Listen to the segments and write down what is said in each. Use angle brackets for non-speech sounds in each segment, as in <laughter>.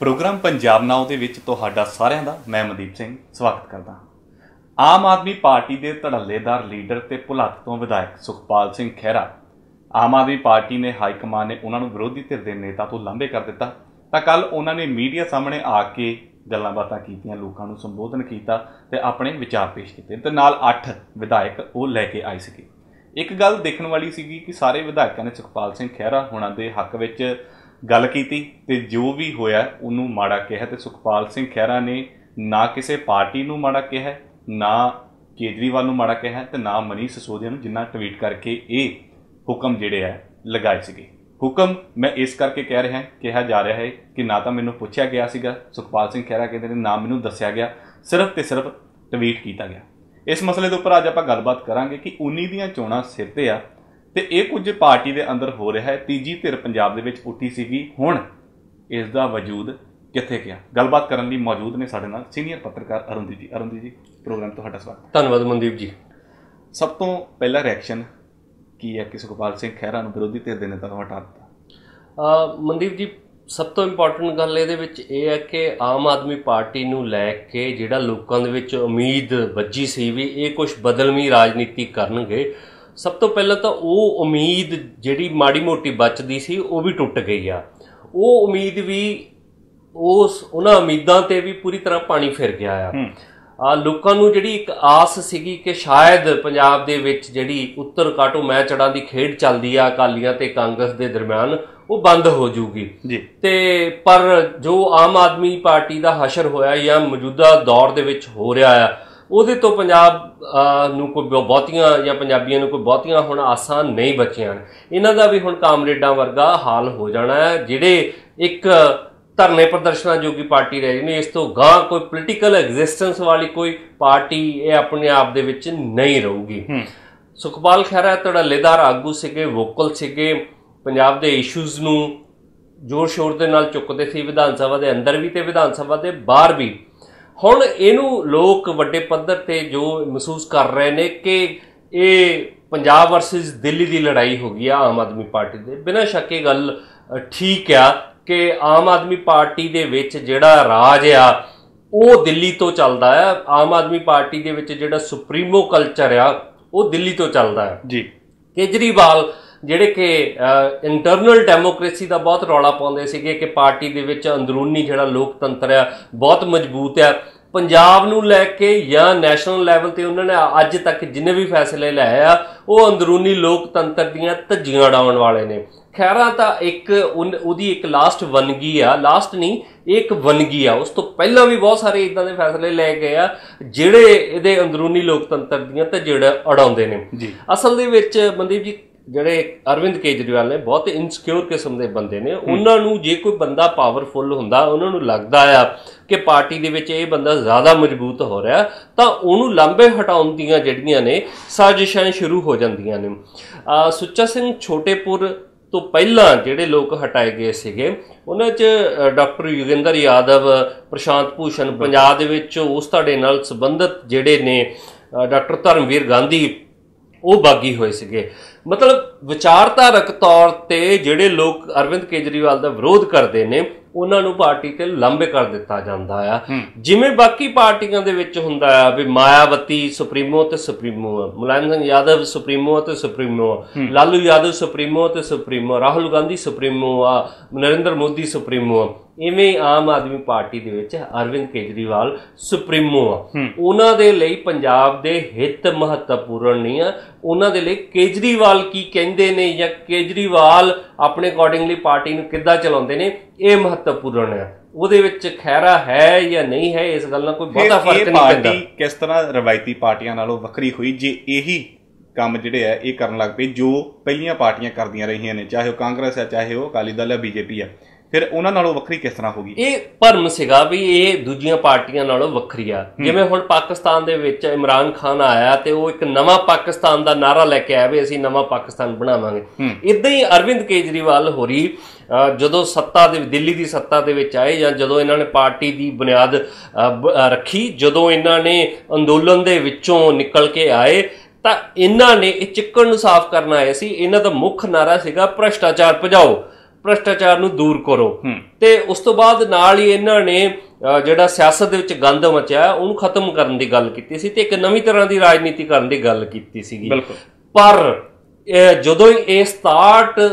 Programme Punjab ਨਾਉ ਦੇ ਵਿੱਚ ਤੁਹਾਡਾ ਸਾਰਿਆਂ ਦਾ ਮੈਂ ਮਨਦੀਪ ਸਿੰਘ ਸਵਾਗਤ ਕਰਦਾ ਹਾਂ। ਆਮ ਆਦਮੀ ਪਾਰਟੀ ਦੇ ਧੜੱਲੇਦਾਰ ਲੀਡਰ ਤੇ ਭੁਲੱਥ ਤੋਂ ਵਿਧਾਇਕ ਸੁਖਪਾਲ ਸਿੰਘ ਖਹਿਰਾ। ਆਮ ਆਦਮੀ ਪਾਰਟੀ ਨੇ ਹਾਈ ਕਮਾਨ ਨੇ ਉਹਨਾਂ ਨੂੰ ਵਿਰੋਧੀ ਧਿਰ ਦੇ ਨੇਤਾ ਤੋਂ ਲਾਂਭੇ ਕਰ ਦਿੱਤਾ। ਤਾਂ ਕੱਲ ਉਹਨਾਂ ਨੇ ਮੀਡੀਆ ਸਾਹਮਣੇ ਆ ਕੇ ਗੱਲਾਂ ਬਾਤਾਂ ਕੀਤੀਆਂ, ਲੋਕਾਂ ਨੂੰ ਸੰਬੋਧਨ ਕੀਤਾ ਤੇ ਆਪਣੇ ਵਿਚਾਰ ਪੇਸ਼ ਕੀਤੇ ਤੇ ਨਾਲ 8 ਵਿਧਾਇਕ ਉਹ ਲੈ ਕੇ ਆਏ ਸੀਗੇ। ਇੱਕ ਗੱਲ ਦੇਖਣ ਵਾਲੀ ਸੀਗੀ ਕਿ ਸਾਰੇ ਵਿਧਾਇਕਾਂ ਨੇ ਸੁਖਪਾਲ ਸਿੰਘ ਖਹਿਰਾ ਹੁਣਾਂ ਦੇ ਹੱਕ ਵਿੱਚ ਗੱਲ ਕੀਤੀ ਤੇ ਜੋ ਵੀ ਹੋਇਆ ਉਹਨੂੰ ਮਾੜਾ ਕਿਹਾ ਤੇ ਸੁਖਪਾਲ ਸਿੰਘ ਖਹਿਰਾ ਨੇ ਨਾ ਕਿਸੇ ਪਾਰਟੀ ਨੂੰ ਮਾੜਾ ਕਿਹਾ ਨਾ ਕੇਜਰੀਵਾਲ ਨੂੰ ਮਾੜਾ ਕਿਹਾ ਤੇ ਨਾ ਮਨੀਸ਼ ਸਿਸੋਦੀਆ ਨੂੰ, ਜਿੰਨਾ ਟਵੀਟ ਕਰਕੇ ਇਹ ਹੁਕਮ ਜਿਹੜੇ ਆ, ਲਗਾਏ ਸੀਗੇ। ਹੁਕਮ ਮੈਂ ਇਸ ਕਰਕੇ ਕਹਿ ਰਿਹਾ, ਕਿਹਾ ਜਾ ਰਿਹਾ ਹੈ ਕਿ ਨਾ ਤਾਂ ਮੈਨੂੰ ਪੁੱਛਿਆ ਗਿਆ ਸੀਗਾ, ਸੁਖਪਾਲ ਸਿੰਘ ਖਹਿਰਾ ਕਹਿੰਦੇ ਨੇ ਨਾ ਮੈਨੂੰ ਦੱਸਿਆ ਗਿਆ, ਸਿਰਫ ਤੇ ਸਿਰਫ ਟਵੀਟ ਕੀਤਾ ਗਿਆ। ਇਸ ਮਸਲੇ ਦੇ ਉੱਪਰ ਅੱਜ ਆਪਾਂ ਗੱਲਬਾਤ ਕਰਾਂਗੇ ਕਿ 19 ਦੀਆਂ ਚੋਣਾਂ ਸਿਰ ਤੇ ਆ ਤੇ ਇਹ ਕੁਝ ਪਾਰਟੀ ਦੇ ਅੰਦਰ ਹੋ ਰਿਹਾ ਹੈ, ਤੀਜੀ ਧਿਰ ਪੰਜਾਬ ਦੇ ਵਿੱਚ ਉੱਠੀ ਸੀਗੀ, ਹੁਣ ਇਸ ਦਾ ਵਜੂਦ ਕਿੱਥੇ ਗਿਆ? ਗੱਲਬਾਤ ਕਰਨ ਲਈ ਮੌਜੂਦ ਨੇ ਸਾਡੇ ਨਾਲ ਸੀਨੀਅਰ ਪੱਤਰਕਾਰ ਅਰੁਣਦੀਪ ਜੀ। ਅਰੁਣਦੀਪ ਜੀ ਪ੍ਰੋਗਰਾਮ ਤੁਹਾਡਾ ਸਵਾਗਤ ਧੰਨਵਾਦ ਮਨਦੀਪ ਜੀ। ਸਭ ਤੋਂ ਪਹਿਲਾ ਰਿਐਕਸ਼ਨ ਕੀ ਹੈ? ਕਿ ਸੁਖਪਾਲ ਸਿੰਘ ਖਹਿਰਾ ਨੂੰ ਵਿਰੋਧੀ ਧਿਰ ਦੇ ਨੇਤਾ ਤੋਂ ਹਟਾ ਦਿੱਤਾ। ਅ, ਮਨਦੀਪ ਜੀ ਸਭ ਤੋਂ ਇੰਪੋਰਟੈਂਟ ਗੱਲ ਇਹਦੇ ਵਿੱਚ ਇਹ ਹੈ ਕਿ ਆਮ ਆਦਮੀ ਪਾਰਟੀ ਨੂੰ ਲੈ ਕੇ ਜਿਹੜਾ ਲੋਕਾਂ ਦੇ ਵਿੱਚ ਉਮੀਦ ਵੱਜੀ ਸੀ ਵੀ ਇਹ ਕੁਝ ਬਦਲਵੀਂ ਰਾਜਨੀਤੀ ਕਰਨਗੇ ਸਭ ਤੋਂ ਪਹਿਲਾਂ ਤਾਂ ਉਹ ਉਮੀਦ ਜਿਹੜੀ ਮਾੜੀ ਮੋਟੀ ਬਚਦੀ ਸੀ ਉਹ ਵੀ ਟੁੱਟ ਗਈ ਆ। ਉਹ ਉਮੀਦ ਵੀ ਉਸ ਉਹਨਾਂ ਉਮੀਦਾਂ ਤੇ ਵੀ ਪੂਰੀ ਤਰ੍ਹਾਂ ਪਾਣੀ ਫਿਰ ਗਿਆ ਆ। ਲੋਕਾਂ ਨੂੰ ਜਿਹੜੀ ਇੱਕ ਆਸ ਸੀਗੀ ਕਿ ਸ਼ਾਇਦ ਪੰਜਾਬ ਦੇ ਵਿੱਚ ਜਿਹੜੀ ਉੱਤਰ ਕਾਟੋ ਮੈਂ ਚੜਾਂ ਦੀ ਖੇਡ ਚੱਲਦੀ ਆ ਅਕਾਲੀਆਂ ਤੇ ਕਾਂਗਰਸ ਦੇ ਦਰਮਿਆਨ ਉਹ ਬੰਦ ਹੋ ਜੂਗੀ। ਜੀ। ਤੇ ਪਰ ਜੋ ਆਮ ਆਦਮੀ ਪਾਰਟੀ ਦਾ ਹਸ਼ਰ ਹੋਇਆ ਜਾਂ ਮੌਜੂਦਾ ਦੌਰ ਦੇ ਵਿੱਚ ਹੋ ਰਿਹਾ ਆ ਉਹਦੇ ਤੋਂ ਪੰਜਾਬ ਨੂੰ ਕੋਈ ਬਹੁ- ਬਹੁਤੀਆਂ ਜਾਂ ਪੰਜਾਬੀਆਂ ਨੂੰ ਕੋਈ ਬਹੁਤੀਆਂ ਹੁਣ ਆਸਾਂ ਨਹੀਂ ਬਚੀਆਂ। ਇਹਨਾਂ ਦਾ ਵੀ ਹੁਣ ਕਾਮਰੇਡਾਂ ਵਰਗਾ ਹਾਲ ਹੋ ਜਾਣਾ ਹੈ ਜਿਹੜੇ ਇੱਕ ਧਰਨੇ ਪ੍ਰਦਰਸ਼ਨਾਂ ਜੋਗੀ ਪਾਰਟੀ ਰਹਿ ਜਾਣੀ ਇਸ ਤੋਂ ਗਾਂ ਕੋਈ ਪੋਲੀਟੀਕਲ ਐਗਜ਼ਿਸਟੈਂਸ ਵਾਲੀ ਕੋਈ ਪਾਰਟੀ ਇਹ ਆਪਣੇ ਆਪ ਦੇ ਵਿੱਚ ਨਹੀਂ ਰਹੂਗੀ। ਸੁਖਪਾਲ ਖਹਿਰਾ ਧੜੱਲੇਦਾਰ ਆਗੂ ਸੀਗੇ ਵੋਕਲ ਸੀਗੇ ਪੰਜਾਬ ਦੇ ਇਸ਼ੂਜ਼ ਨੂੰ ਜ਼ੋਰ ਸ਼ੋਰ ਦੇ ਨਾਲ ਚੁੱਕਦੇ ਸੀ ਵਿਧਾਨ ਸਭਾ ਦੇ ਅੰਦਰ ਵੀ ਤੇ ਵਿਧਾਨ ਸਭਾ ਦੇ ਬਾਹਰ ਵੀ। ਹੁਣ ਇਹਨੂੰ ਲੋਕ ਵੱਡੇ ਪੱਧਰ ਤੇ ਜੋ ਮਹਿਸੂਸ ਕਰ ਰਹੇ ਨੇ ਕਿ ਇਹ ਪੰਜਾਬ ਵਰਸਸ ਦਿੱਲੀ ਦੀ ਲੜਾਈ ਹੋ ਗਈ ਆ ਆਮ ਆਦਮੀ ਪਾਰਟੀ ਦੇ। ਬਿਨਾਂ ਸ਼ੱਕ ਇਹ ਗੱਲ ਠੀਕ ਆ। ਕਿ ਆਮ ਆਦਮੀ ਪਾਰਟੀ ਦੇ ਵਿੱਚ ਜਿਹੜਾ ਰਾਜ ਆ ਉਹ ਦਿੱਲੀ ਤੋਂ ਚੱਲਦਾ ਆ ਆਮ ਆਦਮੀ ਪਾਰਟੀ ਦੇ ਵਿੱਚ ਜਿਹੜਾ ਸੁਪਰੀਮੋ ਕਲਚਰ ਆ ਉਹ ਦਿੱਲੀ ਤੋਂ ਚੱਲਦਾ ਆ ਜੀ। ਕੇਜਰੀਵਾਲ ਜਿਹੜੇ ਕਿ ਇੰਟਰਨਲ ਡੈਮੋਕ੍ਰੇਸੀ ਦਾ ਬਹੁਤ ਰੌਲਾ ਪਾਉਂਦੇ ਸੀਗੇ ਕਿ ਪਾਰਟੀ ਦੇ ਵਿੱਚ ਅੰਦਰੂਨੀ ਜਿਹੜਾ ਲੋਕਤੰਤਰ ਆ ਬਹੁਤ ਮਜ਼ਬੂਤ ਆ। ਪੰਜਾਬ ਨੂੰ ਲੈ ਕੇ ਜਾਂ ਨੈਸ਼ਨਲ ਲੈਵਲ ਤੇ ਉਹਨਾਂ ਨੇ ਅੱਜ ਤੱਕ ਜਿੰਨੇ ਵੀ ਫੈਸਲੇ ਲਏ ਆ ਉਹ ਅੰਦਰੂਨੀ ਲੋਕਤੰਤਰ ਦੀਆਂ ਧੱਜੀਆਂ ਉਡਾਉਣ ਵਾਲੇ ਨੇ। ਖੈਰਾ ਤਾਂ ਇੱਕ ਉਹਦੀ ਇੱਕ ਲਾਸਟ ਵਨਗੀ ਆ। ਲਾਸਟ ਨਹੀਂ ਇੱਕ ਵਨਗੀ ਆ। ਉਸ ਤੋਂ ਪਹਿਲਾਂ ਵੀ ਬਹੁਤ ਸਾਰੇ ਇਦਾਂ ਦੇ ਫੈਸਲੇ ਲਏ ਗਏ ਆ ਜਿਹੜੇ ਇਹਦੇ ਅੰਦਰੂਨੀ ਲੋਕਤੰਤਰ ਦੀਆਂ ਧੱਜੀਆਂ ਉਡਾਉਂਦੇ ਨੇ। ਜੀ। ਅਸਲ ਦੇ ਵਿੱਚ ਮਨਦੀਪ ਜੀ ਜਿਹੜੇ ਅਰਵਿੰਦ ਕੇਜਰੀਵਾਲ ਨੇ ਬਹੁਤ ਇਨਸਿਕਿਉਰ ਕਿਸਮ ਦੇ ਬੰਦੇ ਨੇ, ਉਹਨਾਂ ਨੂੰ ਜੇ ਕੋਈ ਬੰਦਾ ਪਾਵਰਫੁੱਲ ਹੁੰਦਾ, ਉਹਨਾਂ ਨੂੰ ਲੱਗਦਾ ਆ ਕਿ ਪਾਰਟੀ ਦੇ ਵਿੱਚ ਇਹ ਬੰਦਾ ਜ਼ਿਆਦਾ ਮਜ਼ਬੂਤ ਹੋ ਰਿਹਾ, ਤਾਂ ਉਹਨੂੰ ਲਾਂਬੇ ਹਟਾਉਣ ਦੀਆਂ ਜਿਹੜੀਆਂ ਨੇ ਸਾਜ਼ਿਸ਼ਾਂ ਸ਼ੁਰੂ ਹੋ ਜਾਂਦੀਆਂ ਨੇ। ਸੁੱਚਾ ਸਿੰਘ ਛੋਟੇਪੁਰ ਤੋਂ ਪਹਿਲਾਂ ਜਿਹੜੇ ਲੋਕ ਹਟਾਏ ਗਏ ਸੀਗੇ, ਉਹਨਾਂ 'ਚ ਡਾਕਟਰ ਯੋਗਿੰਦਰ ਯਾਦਵ, ਪ੍ਰਸ਼ਾਂਤ ਭੂਸ਼ਣ, ਪੰਜਾਬ ਦੇ ਵਿੱਚ ਉਸ ਤੁਹਾਡੇ ਨਾਲ ਸੰਬੰਧਿਤ ਜਿਹੜੇ ਨੇ ਡਾਕਟਰ ਧਰਮਵੀਰ ਗਾਂਧੀ, ਉਹ ਬਾਗੀ ਹੋਏ ਸੀਗੇ। ਮਤਲਬ ਵਿਚਾਰਧਾਰਕ ਤੌਰ ਤੇ ਜਿਹੜੇ ਲੋਕ ਅਰਵਿੰਦ ਕੇਜਰੀਵਾਲ ਦਾ ਵਿਰੋਧ ਕਰਦੇ ਨੇ ਉਹਨਾਂ ਨੂੰ ਪਾਰਟੀ ਤੇ ਲੰਬੇ ਕਰ ਦਿੱਤਾ ਜਾਂਦਾ ਆ। ਜਿਵੇਂ ਬਾਕੀ ਪਾਰਟੀਆਂ ਦੇ ਵਿੱਚ ਹੁੰਦਾ ਆ ਵੀ ਮਾਇਆਵਤੀ ਸੁਪਰੀਮੋ ਤੇ ਸੁਪਰੀਮੋ ਮੁਲਾਇਮ ਸਿੰਘ ਯਾਦਵ ਸੁਪਰੀਮੋ ਤੇ ਸੁਪਰੀਮੋ ਲਾਲੂ ਯਾਦਵ ਸੁਪਰੀਮੋ ਤੇ ਸੁਪਰੀਮੋ ਰਾਹੁਲ ਗਾਂਧੀ ਸੁਪਰੀਮੋ ਆ ਨਰਿੰਦਰ ਮੋਦੀ ਸੁਪਰੀਮੋ। ਇਵੇਂ ਆਮ ਆਦਮੀ ਪਾਰਟੀ ਦੇ ਵਿੱਚ ਅਰਵਿੰਦ ਕੇਜਰੀਵਾਲ ਸੁਪਰੀਮੋ ਆ। ਉਹਨਾਂ ਦੇ ਲਈ ਪੰਜਾਬ ਦੇ ਹਿੱਤ ਮਹੱਤਵਪੂਰਨ ਨਹੀਂ ਆ ਉਹਨਾਂ ਦੇ ਲਈ ਕੇਜਰੀਵਾਲ ਕੀ ਕਹਿੰਦੇ ਨੇ ਜਾਂ ਕੇਜਰੀਵਾਲ ਆਪਣੇ ਅਕੋਰਡਿੰਗਲੀ ਪਾਰਟੀ ਨੂੰ ਕਿੱਦਾਂ ਚਲਾਉਂਦੇ ਨੇ ਇਹ ਮਹੱਤਵਪੂਰਨ ਹੈ। ਉਹਦੇ ਵਿੱਚ ਖੈਰਾ ਹੈ ਜਾਂ ਨਹੀਂ ਹੈ ਇਸ ਗੱਲ ਨਾਲ ਕੋਈ ਬਹੁਤਾ ਫਿਰ ਫ਼ਰਕ ਨਹੀਂ ਪੈਂਦਾ। ਪਾਰਟੀ ਕਿਸ ਤਰ੍ਹਾਂ ਰਵਾਇਤੀ ਪਾਰਟੀਆਂ ਨਾਲੋਂ ਵੱਖਰੀ ਹੋਈ ਜੇ ਇਹੀ ਕੰਮ ਜਿਹੜੇ ਆ ਇਹ ਕਰਨ ਲੱਗ ਪਏ ਜੋ ਪਹਿਲੀਆਂ ਪਾਰਟੀਆਂ ਕਰਦੀਆਂ ਰਹੀਆਂ ਨੇ ਚਾਹੇ ਉਹ ਕਾਂਗਰਸ ਹੈ ਚਾਹੇ ਉਹ ਅਕਾਲੀ ਦਲ ਹੈ ਬੀਜੇਪੀ ਹੈ। ਫਿਰ ਉਹਨਾਂ ਨਾਲੋਂ ਵੱਖਰੀ ਕਿਸ ਤਰ੍ਹਾਂ ਹੋਗੀ? ਇਹ ਭਰਮ ਸੀਗਾ ਵੀ ਇਹ ਦੂਜੀਆਂ ਪਾਰਟੀਆਂ ਨਾਲੋਂ ਵੱਖਰੀ ਆ। ਜਿਵੇਂ ਹੁਣ ਪਾਕਿਸਤਾਨ ਦੇ ਵਿੱਚ ਇਮਰਾਨ ਖਾਨ ਆਇਆ ਤੇ ਉਹ ਇੱਕ ਨਵਾਂ ਪਾਕਿਸਤਾਨ ਦਾ ਨਾਰਾ ਲੈ ਕੇ ਆਇਆ ਵੀ ਅਸੀਂ ਨਵਾਂ ਪਾਕਿਸਤਾਨ ਬਣਾਵਾਂਗੇ। ਇਦਾਂ ਹੀ ਅਰਵਿੰਦ ਕੇਜਰੀਵਾਲ ਹੋਰੀ ਜਦੋਂ ਸੱਤਾ ਦੇ ਦਿੱਲੀ ਦੀ ਸੱਤਾ ਦੇ ਵਿੱਚ ਆਏ ਜਾਂ ਜਦੋਂ ਇਹਨਾਂ ਨੇ ਪਾਰਟੀ ਦੀ ਬੁਨਿਆਦ ਰੱਖੀ ਜਦੋਂ ਇਹਨਾਂ ਨੇ ਅੰਦੋਲਨ ਦੇ ਵਿੱਚੋਂ ਨਿਕਲ ਕੇ ਆਏ ਤਾਂ ਇਹਨਾਂ ਨੇ ਇਹ ਚਿੱਕੜ ਨੂੰ ਸਾਫ਼ ਕਰਨ ਆਏ ਸੀ। ਇਹਨਾਂ ਦਾ ਮੁੱਖ ਨਾਰਾ ਸੀਗਾ ਭ੍ਰਸ਼ਟਾਚਾਰ ਭਜਾਓ। ਭ੍ਰਸ਼ਟਾਚਾਰ ਨੂੰ ਦੂਰ ਕਰੋ। ਤੇ ਉਸ ਤੋਂ ਬਾਅਦ ਨਾਲ ਹੀ ਇਹਨਾਂ ਨੇ ਜਿਹੜਾ ਸਿਆਸਤ ਦੇ ਵਿੱਚ ਗੰਦ ਮਚਿਆ ਉਹਨੂੰ ਖਤਮ ਕਰਨ ਦੀ ਗੱਲ ਕੀਤੀ ਸੀ ਤੇ ਇੱਕ ਨਵੀਂ ਤਰ੍ਹਾਂ ਦੀ ਰਾਜਨੀਤੀ ਕਰਨ ਦੀ ਗੱਲ ਕੀਤੀ ਸੀਗੀ। ਪਰ ਜਦੋਂ ਇਹ 67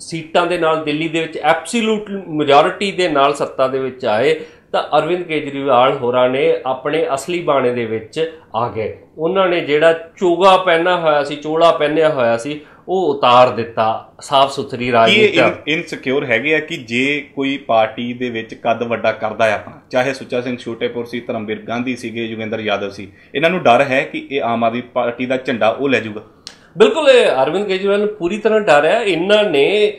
ਸੀਟਾਂ ਦੇ ਨਾਲ ਦਿੱਲੀ ਦੇ ਵਿੱਚ ਐਬਸੋਲੂਟ ਮੈਜੋਰਿਟੀ ਦੇ ਨਾਲ ਸੱਤਾ ਦੇ ਵਿੱਚ ਆਏ ਤਾਂ ਅਰਵਿੰਦ ਕੇਜਰੀਵਾਲ ਹੋਰਾਂ ਨੇ ਆਪਣੇ ਅਸਲੀ ਬਾਣੇ ਦੇ ਵਿੱਚ ਆ ਗਏ। ਉਹਨਾਂ ਨੇ ਜਿਹੜਾ ਚੋਗਾ ਪਹਿਨਾ ਹੋਇਆ ਸੀ ਚੋਲਾ ਪਹਿਨਿਆ ਹੋਇਆ ਸੀ ਉਹ ਉਤਾਰ ਦਿੱਤਾ ਸਾਫ਼ ਸੁਥਰੀ ਰਾਜਨੀਤੀ ਇਹ ਇਨਸਿਕਿਉਰ ਹੈਗੇ ਆ ਕਿ ਜੇ ਕੋਈ ਪਾਰਟੀ ਦੇ ਵਿੱਚ ਕੱਦ ਵੱਡਾ ਕਰਦਾ ਹੈ ਆਪਣਾ ਚਾਹੇ ਸੁੱਚਾ ਸਿੰਘ ਛੋਟੇਪੁਰ ਸੀ ਧਰਮਵੀਰ ਗਾਂਧੀ ਸੀਗੇ ਯੁਗਿੰਦਰ ਯਾਦਵ ਸੀ ਇਹਨਾਂ ਨੂੰ ਡਰ ਹੈ ਕਿ ਇਹ ਆਮ ਆਦਮੀ ਪਾਰਟੀ ਦਾ ਝੰਡਾ ਉਹ ਲੈ ਜਾਊਗਾ? ਬਿਲਕੁਲ ਅਰਵਿੰਦ ਕੇਜਰੀਵਾਲ ਨੂੰ ਪੂਰੀ ਤਰ੍ਹਾਂ ਡਰ ਹੈ ਇਹਨਾਂ ਨੇ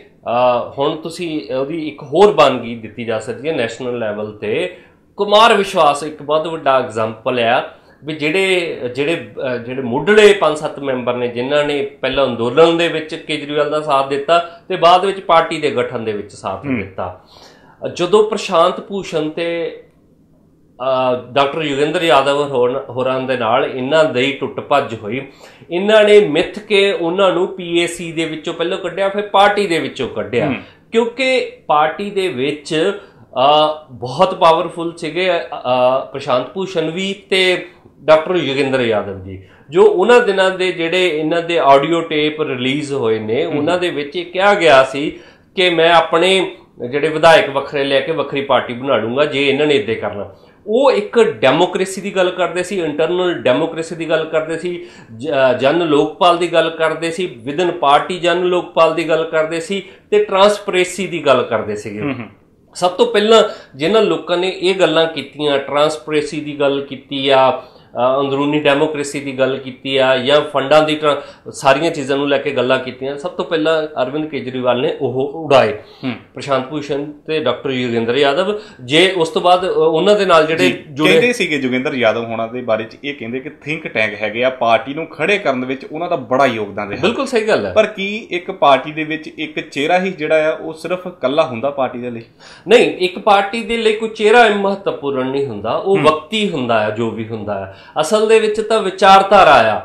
ਹੁਣ ਤੁਸੀਂ ਉਹਦੀ ਇੱਕ ਹੋਰ ਬਾਨਗੀ ਦਿੱਤੀ ਜਾ ਸਕਦੀ ਹੈ ਨੈਸ਼ਨਲ ਲੈਵਲ ਤੇ। ਕੁਮਾਰ ਵਿਸ਼ਵਾਸ ਇੱਕ ਬਹੁਤ ਵੱਡਾ ਐਗਜ਼ਾਮਪਲ ਆ ਵੀ ਜਿਹੜੇ ਜਿਹੜੇ ਜਿਹੜੇ ਮੁੱਢਲੇ 5-7 ਮੈਂਬਰ ਨੇ ਜਿਨ੍ਹਾਂ ਨੇ ਪਹਿਲਾਂ ਅੰਦੋਲਨ ਦੇ ਵਿੱਚ ਕੇਜਰੀਵਾਲ ਦਾ ਸਾਥ ਦਿੱਤਾ ਤੇ ਬਾਅਦ ਵਿੱਚ ਪਾਰਟੀ ਦੇ ਗਠਨ ਦੇ ਵਿੱਚ ਸਾਥ ਦਿੱਤਾ। ਜਦੋਂ ਪ੍ਰਸ਼ਾਂਤ ਭੂਸ਼ਣ ਤੇ ਡਾਕਟਰ ਯੁਗਿੰਦਰ ਯਾਦਵ ਹੋਰਾਂ ਦੇ ਨਾਲ ਇਹਨਾਂ ਦੀ ਟੁੱਟ ਭੱਜ ਹੋਈ ਇਹਨਾਂ ਨੇ ਮਿੱਥ ਕੇ ਉਹਨਾਂ ਨੂੰ ਪੀਏਸੀ ਦੇ ਵਿੱਚੋਂ ਪਹਿਲਾਂ ਕੱਢਿਆ ਫਿਰ ਪਾਰਟੀ ਦੇ ਵਿੱਚੋਂ ਕੱਢਿਆ। ਕਿਉਂਕਿ ਪਾਰਟੀ ਦੇ ਵਿੱਚ ਬਹੁਤ ਪਾਵਰਫੁਲ ਸੀਗੇ ਪ੍ਰਸ਼ਾਂਤ ਭੂਸ਼ਣ ਵੀ ਤੇ ਡਾਕਟਰ ਯੁਗਿੰਦਰ ਯਾਦਵ ਜੀ ਜੋ ਉਹਨਾਂ ਦਿਨਾਂ ਦੇ ਜਿਹੜੇ ਇਹਨਾਂ ਦੇ ਆਡੀਓ ਟੇਪ ਰਿਲੀਜ਼ ਹੋਏ ਨੇ ਉਹਨਾਂ ਦੇ ਵਿੱਚ ਇਹ ਕਿਹਾ ਗਿਆ ਸੀ ਕਿ ਮੈਂ ਆਪਣੇ ਜਿਹੜੇ ਵਿਧਾਇਕ ਵੱਖਰੇ ਲੈ ਕੇ ਵੱਖਰੀ ਪਾਰਟੀ ਬਣਾ ਲੂੰਗਾ ਜੇ ਇਹਨਾਂ ਨੇ ਇਦਾਂ ਕਰਨਾ। ਉਹ ਇੱਕ ਡੈਮੋਕ੍ਰੇਸੀ ਦੀ ਗੱਲ ਕਰਦੇ ਸੀ ਇੰਟਰਨਲ ਡੈਮੋਕ੍ਰੇਸੀ ਦੀ ਗੱਲ ਕਰਦੇ ਸੀ ਜਨ ਲੋਕਪਾਲ ਦੀ ਗੱਲ ਕਰਦੇ ਸੀ ਵਿਦਨ ਪਾਰਟੀ ਜਨ ਲੋਕਪਾਲ ਦੀ ਗੱਲ ਕਰਦੇ ਸੀ ਤੇ ਟਰਾਂਸਪਰੇਸੀ ਦੀ ਗੱਲ ਕਰਦੇ ਸੀਗੇ। ਸਭ ਤੋਂ ਪਹਿਲਾਂ ਜਿਨ੍ਹਾਂ ਲੋਕਾਂ ਨੇ ਇਹ ਗੱਲਾਂ ਕੀਤੀਆਂ ਟਰਾਂਸਪਰੇਸੀ ਦੀ ਗੱਲ ਕੀਤੀ ਆ ਅੰਦਰੂਨੀ ਡੈਮੋਕ੍ਰੇਸੀ ਦੀ ਗੱਲ ਕੀਤੀ ਆ ਜਾਂ ਫੰਡਾਂ ਦੀ ਸਾਰੀਆਂ ਚੀਜ਼ਾਂ ਨੂੰ ਲੈ ਕੇ ਗੱਲਾਂ ਕੀਤੀਆਂ। ਸਭ ਤੋਂ ਪਹਿਲਾਂ ਅਰਵਿੰਦ ਕੇਜਰੀਵਾਲ ਨੇ ਉਹ ਉਡਾਏ। ਪ੍ਰਸ਼ਾਂਤ ਭੂਸ਼ਣ ਤੇ ਡਾਕਟਰ ਯੋਗਿੰਦਰ ਯਾਦਵ। ਜੇ ਉਸ ਤੋਂ ਬਾਅਦ ਉਹਨਾਂ ਦੇ ਨਾਲ ਜਿਹੜੇ ਜੁੜੇ ਕਹਿੰਦੇ ਸੀਗੇ ਜੁਗਿੰਦਰ ਯਾਦਵ ਹੋਣਾ ਦੇ ਬਾਰੇ ਚ ਇਹ ਕਹਿੰਦੇ ਕਿ ਥਿੰਕ ਟੈਂਕ ਹੈਗੇ ਆ ਪਾਰਟੀ ਨੂੰ ਖੜੇ ਕਰਨ ਦੇ ਵਿੱਚ ਉਹਨਾਂ ਦਾ ਬੜਾ ਯੋਗਦਾਨ ਰਿਹਾ। ਬਿਲਕੁਲ ਸਹੀ ਗੱਲ ਹੈ। ਪਰ ਕੀ ਇੱਕ ਪਾਰਟੀ ਦੇ ਵਿੱਚ ਇੱਕ ਚਿਹਰਾ ਹੀ ਜਿਹੜਾ ਆ ਉਹ ਸਿਰਫ ਇਕੱਲਾ ਹੁੰਦਾ ਪਾਰਟੀ ਦੇ ਲਈ? ਨਹੀਂ ਇੱਕ ਪਾਰਟੀ ਦੇ ਲਈ ਕੋਈ ਚਿਹਰਾ ਮਹੱਤਵਪੂਰਨ ਨਹੀਂ ਹੁੰਦਾ। ਉਹ ਵਕਤੀ ਹੁੰਦਾ ਹੈ ਜੋ ਵੀ ਹੁੰਦਾ ਹੈ ਅਸਲ ਦੇ ਵਿੱਚ ਤਾਂ ਵਿਚਾਰਧਾਰਾ ਆ।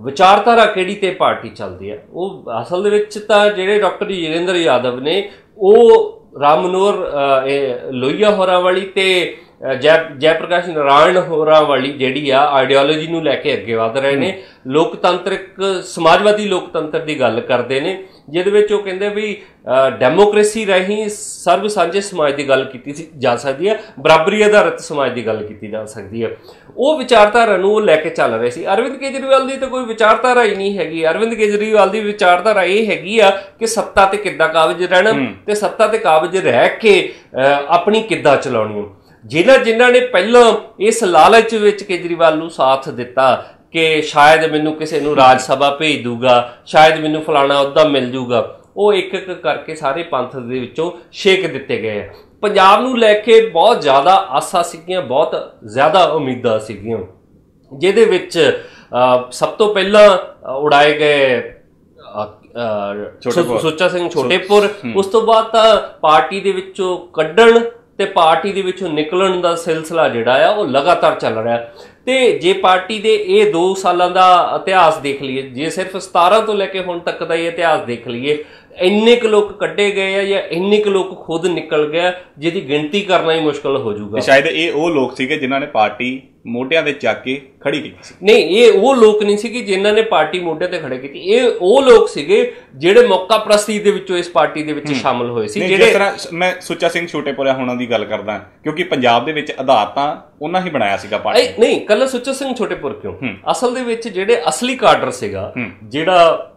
ਵਿਚਾਰਧਾਰਾ ਕਿਹੜੀ ਤੇ ਪਾਰਟੀ ਚੱਲਦੀ ਹੈ ਉਹ ਅਸਲ ਦੇ ਵਿੱਚ ਤਾਂ ਜਿਹੜੇ ਡਾਕਟਰ ਯਿੰਦਰ ਯਾਦਵ ਨੇ ਉਹ ਰਾਮ ਮਨੋਹਰ ਅ, ਇਹ ਲੋਹੀਆ ਹੋਰਾਂ ਵਾਲੀ ਤੇ ਜੈ ਜੈ ਪ੍ਰਕਾਸ਼ ਨਾਰਾਇਣ ਹੋਰਾਂ ਵਾਲੀ ਜਿਹੜੀ ਆ ਆਈਡੀਓਲੋਜੀ ਨੂੰ ਲੈ ਕੇ ਅੱਗੇ ਵਧ ਰਹੇ ਨੇ। ਲੋਕਤੰਤਰਿਕ ਸਮਾਜਵਾਦੀ ਲੋਕਤੰਤਰ ਦੀ ਗੱਲ ਕਰਦੇ ਨੇ ਜਿਹਦੇ ਵਿੱਚ ਉਹ ਕਹਿੰਦੇ ਵੀ ਡੈਮੋਕ੍ਰੇਸੀ ਰਾਹੀਂ ਸਰਬ ਸਾਂਝੇ ਸਮਾਜ ਦੀ ਗੱਲ ਕੀਤੀ ਸੀ- ਜਾ ਸਕਦੀ ਹੈ ਬਰਾਬਰੀ ਆਧਾਰਿਤ ਸਮਾਜ ਦੀ ਗੱਲ ਕੀਤੀ ਜਾ ਸਕਦੀ ਹੈ ਉਹ ਵਿਚਾਰਧਾਰਾ ਨੂੰ ਉਹ ਲੈ ਕੇ ਚੱਲ ਰਹੇ ਸੀ। ਅਰਵਿੰਦ ਕੇਜਰੀਵਾਲ ਦੀ ਤਾਂ ਕੋਈ ਵਿਚਾਰਧਾਰਾ ਹੀ ਨਹੀਂ ਹੈਗੀ। ਅਰਵਿੰਦ ਕੇਜਰੀਵਾਲ ਦੀ ਵਿਚਾਰਧਾਰਾ ਇਹ ਹੈਗੀ ਆ ਕਿ ਸੱਤਾ ਤੇ ਕਿੱਦਾਂ ਕਾਬਜ ਰਹਿਣਾ ਤੇ ਸੱਤਾ ਤੇ ਕਾਬਜ ਰਹਿ ਕੇ ਆਪਣੀ ਕਿੱਦਾਂ ਚਲਾਉਣੀ ਹੈ ਜਿਨ੍ਹਾਂ ਜਿਨ੍ਹਾਂ ਨੇ ਪਹਿਲਾਂ ਇਸ ਲਾਲਚ ਵਿੱਚ ਕੇਜਰੀਵਾਲ ਨੂੰ ਸਾਥ ਦਿੱਤਾ ਕਿ ਸ਼ਾਇਦ ਮੈਨੂੰ ਕਿਸੇ ਨੂੰ ਰਾਜ ਸਭਾ ਭੇਜ ਦੂਗਾ ਸ਼ਾਇਦ ਮੈਨੂੰ ਫਲਾਣਾ ਅਹੁਦਾ ਮਿਲ ਜੂਗਾ ਉਹ ਇੱਕ ਇੱਕ ਕਰਕੇ ਸਾਰੇ ਪੰਥ ਦੇ ਵਿੱਚੋਂ ਛੇਕ ਦਿੱਤੇ ਗਏ ਆ। ਪੰਜਾਬ ਨੂੰ ਲੈ ਕੇ ਬਹੁਤ ਜ਼ਿਆਦਾ ਆਸਾਂ ਸੀਗੀਆਂ ਬਹੁਤ ਜ਼ਿਆਦਾ ਉਮੀਦਾਂ ਸੀਗੀਆਂ ਜਿਹਦੇ ਵਿੱਚ ਸਭ ਤੋਂ ਪਹਿਲਾਂ ਉਡਾਏ ਗਏ ਸੁੱਚਾ ਸਿੰਘ ਛੋਟੇਪੁਰ ਉਸ ਤੋਂ ਬਾਅਦ ਤਾਂ ਪਾਰਟੀ ਦੇ ਵਿੱਚੋਂ ਕੱਢਣ ਤੇ ਪਾਰਟੀ ਦੇ ਵਿੱਚੋਂ ਨਿਕਲਣ ਦਾ ਸਿਲਸਿਲਾ ਜਿਹੜਾ ਆ ਉਹ ਲਗਾਤਾਰ ਚੱਲ ਰਿਹਾ। ਤੇ ਜੇ ਪਾਰਟੀ ਦੇ ਇਹ 2 ਸਾਲਾਂ ਦਾ ਇਤਿਹਾਸ ਦੇਖ ਲਈਏ ਜੇ ਸਿਰਫ 17 ਤੋਂ ਲੈ ਕੇ ਹੁਣ ਤੱਕ ਦਾ ਇਹ ਇਤਿਹਾਸ ਦੇਖ ਲਈਏ ਇੰਨੇ ਕੁ ਲੋਕ ਕੱਢੇ ਗਏ ਆ ਜਾਂ ਇੰਨੇ ਕੁ ਲੋਕ ਖੁਦ ਨਿਕਲ ਗਿਆ ਜਿਹਦੀ ਗਿਣਤੀ ਕਰਨਾ ਹੀ ਮੁਸ਼ਕਲ ਹੋ ਜਾਊਗਾ। ਸ਼ਾਇਦ ਇਹ ਉਹ ਲੋਕ ਸੀਗੇ ਜਿਨ੍ਹਾਂ ਨੇ ਪਾਰਟੀ ਮੋਢਿਆਂ ਤੇ ਚੱਕ ਕੇ ਖੜੀ ਕੀਤੀ ਸੀ। ਨਹੀਂ ਇਹ ਉਹ ਲੋਕ ਨਹੀਂ ਸੀ ਕਿ ਜਿਨ੍ਹਾਂ ਨੇ ਪਾਰਟੀ ਮੋਢੇ ਤੇ ਖੜੇ ਕੀਤੀ। ਇਹ ਉਹ ਲੋਕ ਸੀਗੇ ਜਿਹੜੇ ਮੌਕਾ ਪ੍ਰਸਤੀ ਦੇ ਵਿੱਚੋਂ ਇਸ ਪਾਰਟੀ ਦੇ ਵਿੱਚ ਸ਼ਾਮਲ ਹੋਏ ਸੀ ਨਹੀਂ ਜਿਸ ਜਿਹੜੇ ਤਰ੍ਹਾਂ ਮੈਂ ਸੁੱਚਾ ਸਿੰਘ ਛੋਟੇਪੁਰਾ ਹੋਣਾ ਦੀ ਗੱਲ ਕਰਦਾ ਕਿਉਂਕਿ ਪੰਜਾਬ ਦੇ ਵਿੱਚ ਆਧਾਰ ਤਾਂ ਉਹਨਾਂ ਹੀ ਬਣਾਇਆ ਸੀਗਾ ਪਾਰਟੀ। ਨਹੀਂ ਕੱਲਾ ਸੁੱਚਾ ਸਿੰਘ ਛੋਟੇਪੁਰ ਕਿਉਂ? ਅਸਲ ਦੇ ਵਿੱਚ ਜਿਹੜੇ ਅਸਲੀ ਕਾਡਰ ਸੀਗਾ ਜਿਹੜਾ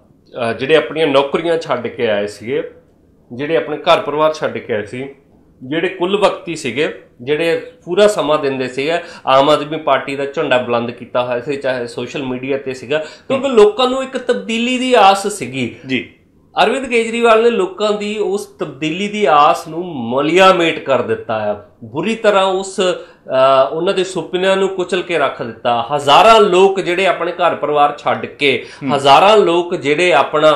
ਜਿਹੜੇ ਆਪਣੀਆਂ ਨੌਕਰੀਆਂ ਛੱਡ ਕੇ ਆਏ ਸੀਗੇ ਜਿਹੜੇ ਆਪਣੇ ਘਰ ਪਰਿਵਾਰ ਛੱਡ ਕੇ ਆਏ ਸੀ ਜਿਹੜੇ ਕੁੱਲ ਵਕਤੀ ਸੀਗੇ ਜਿਹੜੇ ਪੂਰਾ ਸਮਾਂ ਦਿੰਦੇ ਸੀਗੇ ਆਮ ਆਦਮੀ ਪਾਰਟੀ ਦਾ ਝੰਡਾ ਬੁਲੰਦ ਕੀਤਾ ਹੋਇਆ ਸੀ ਚਾਹੇ ਸੋਸ਼ਲ ਮੀਡੀਆ ਤੇ ਸੀਗਾ ਕਿਉਂਕਿ ਲੋਕਾਂ ਨੂੰ ਇੱਕ ਤਬਦੀਲੀ ਦੀ ਆਸ ਸੀਗੀ। ਜੀ। ਅਰਵਿੰਦ ਕੇਜਰੀਵਾਲ ਨੇ ਲੋਕਾਂ ਦੀ ਉਸ ਤਬਦੀਲੀ ਦੀ ਆਸ ਨੂੰ ਮਲਿਆਮੇਟ ਕਰ ਦਿੱਤਾ ਆ। ਬੁਰੀ ਤਰ੍ਹਾਂ ਉਸ ਉਹਨਾਂ ਦੇ ਸੁਪਨਿਆਂ ਨੂੰ ਕੁਚਲ ਕੇ ਰੱਖ ਦਿੱਤਾ। ਹਜ਼ਾਰਾਂ ਲੋਕ ਜਿਹੜੇ ਆਪਣੇ ਘਰ ਪਰਿਵਾਰ ਛੱਡ ਕੇ ਹਜ਼ਾਰਾਂ ਲੋਕ ਜਿਹੜੇ ਆਪਣਾ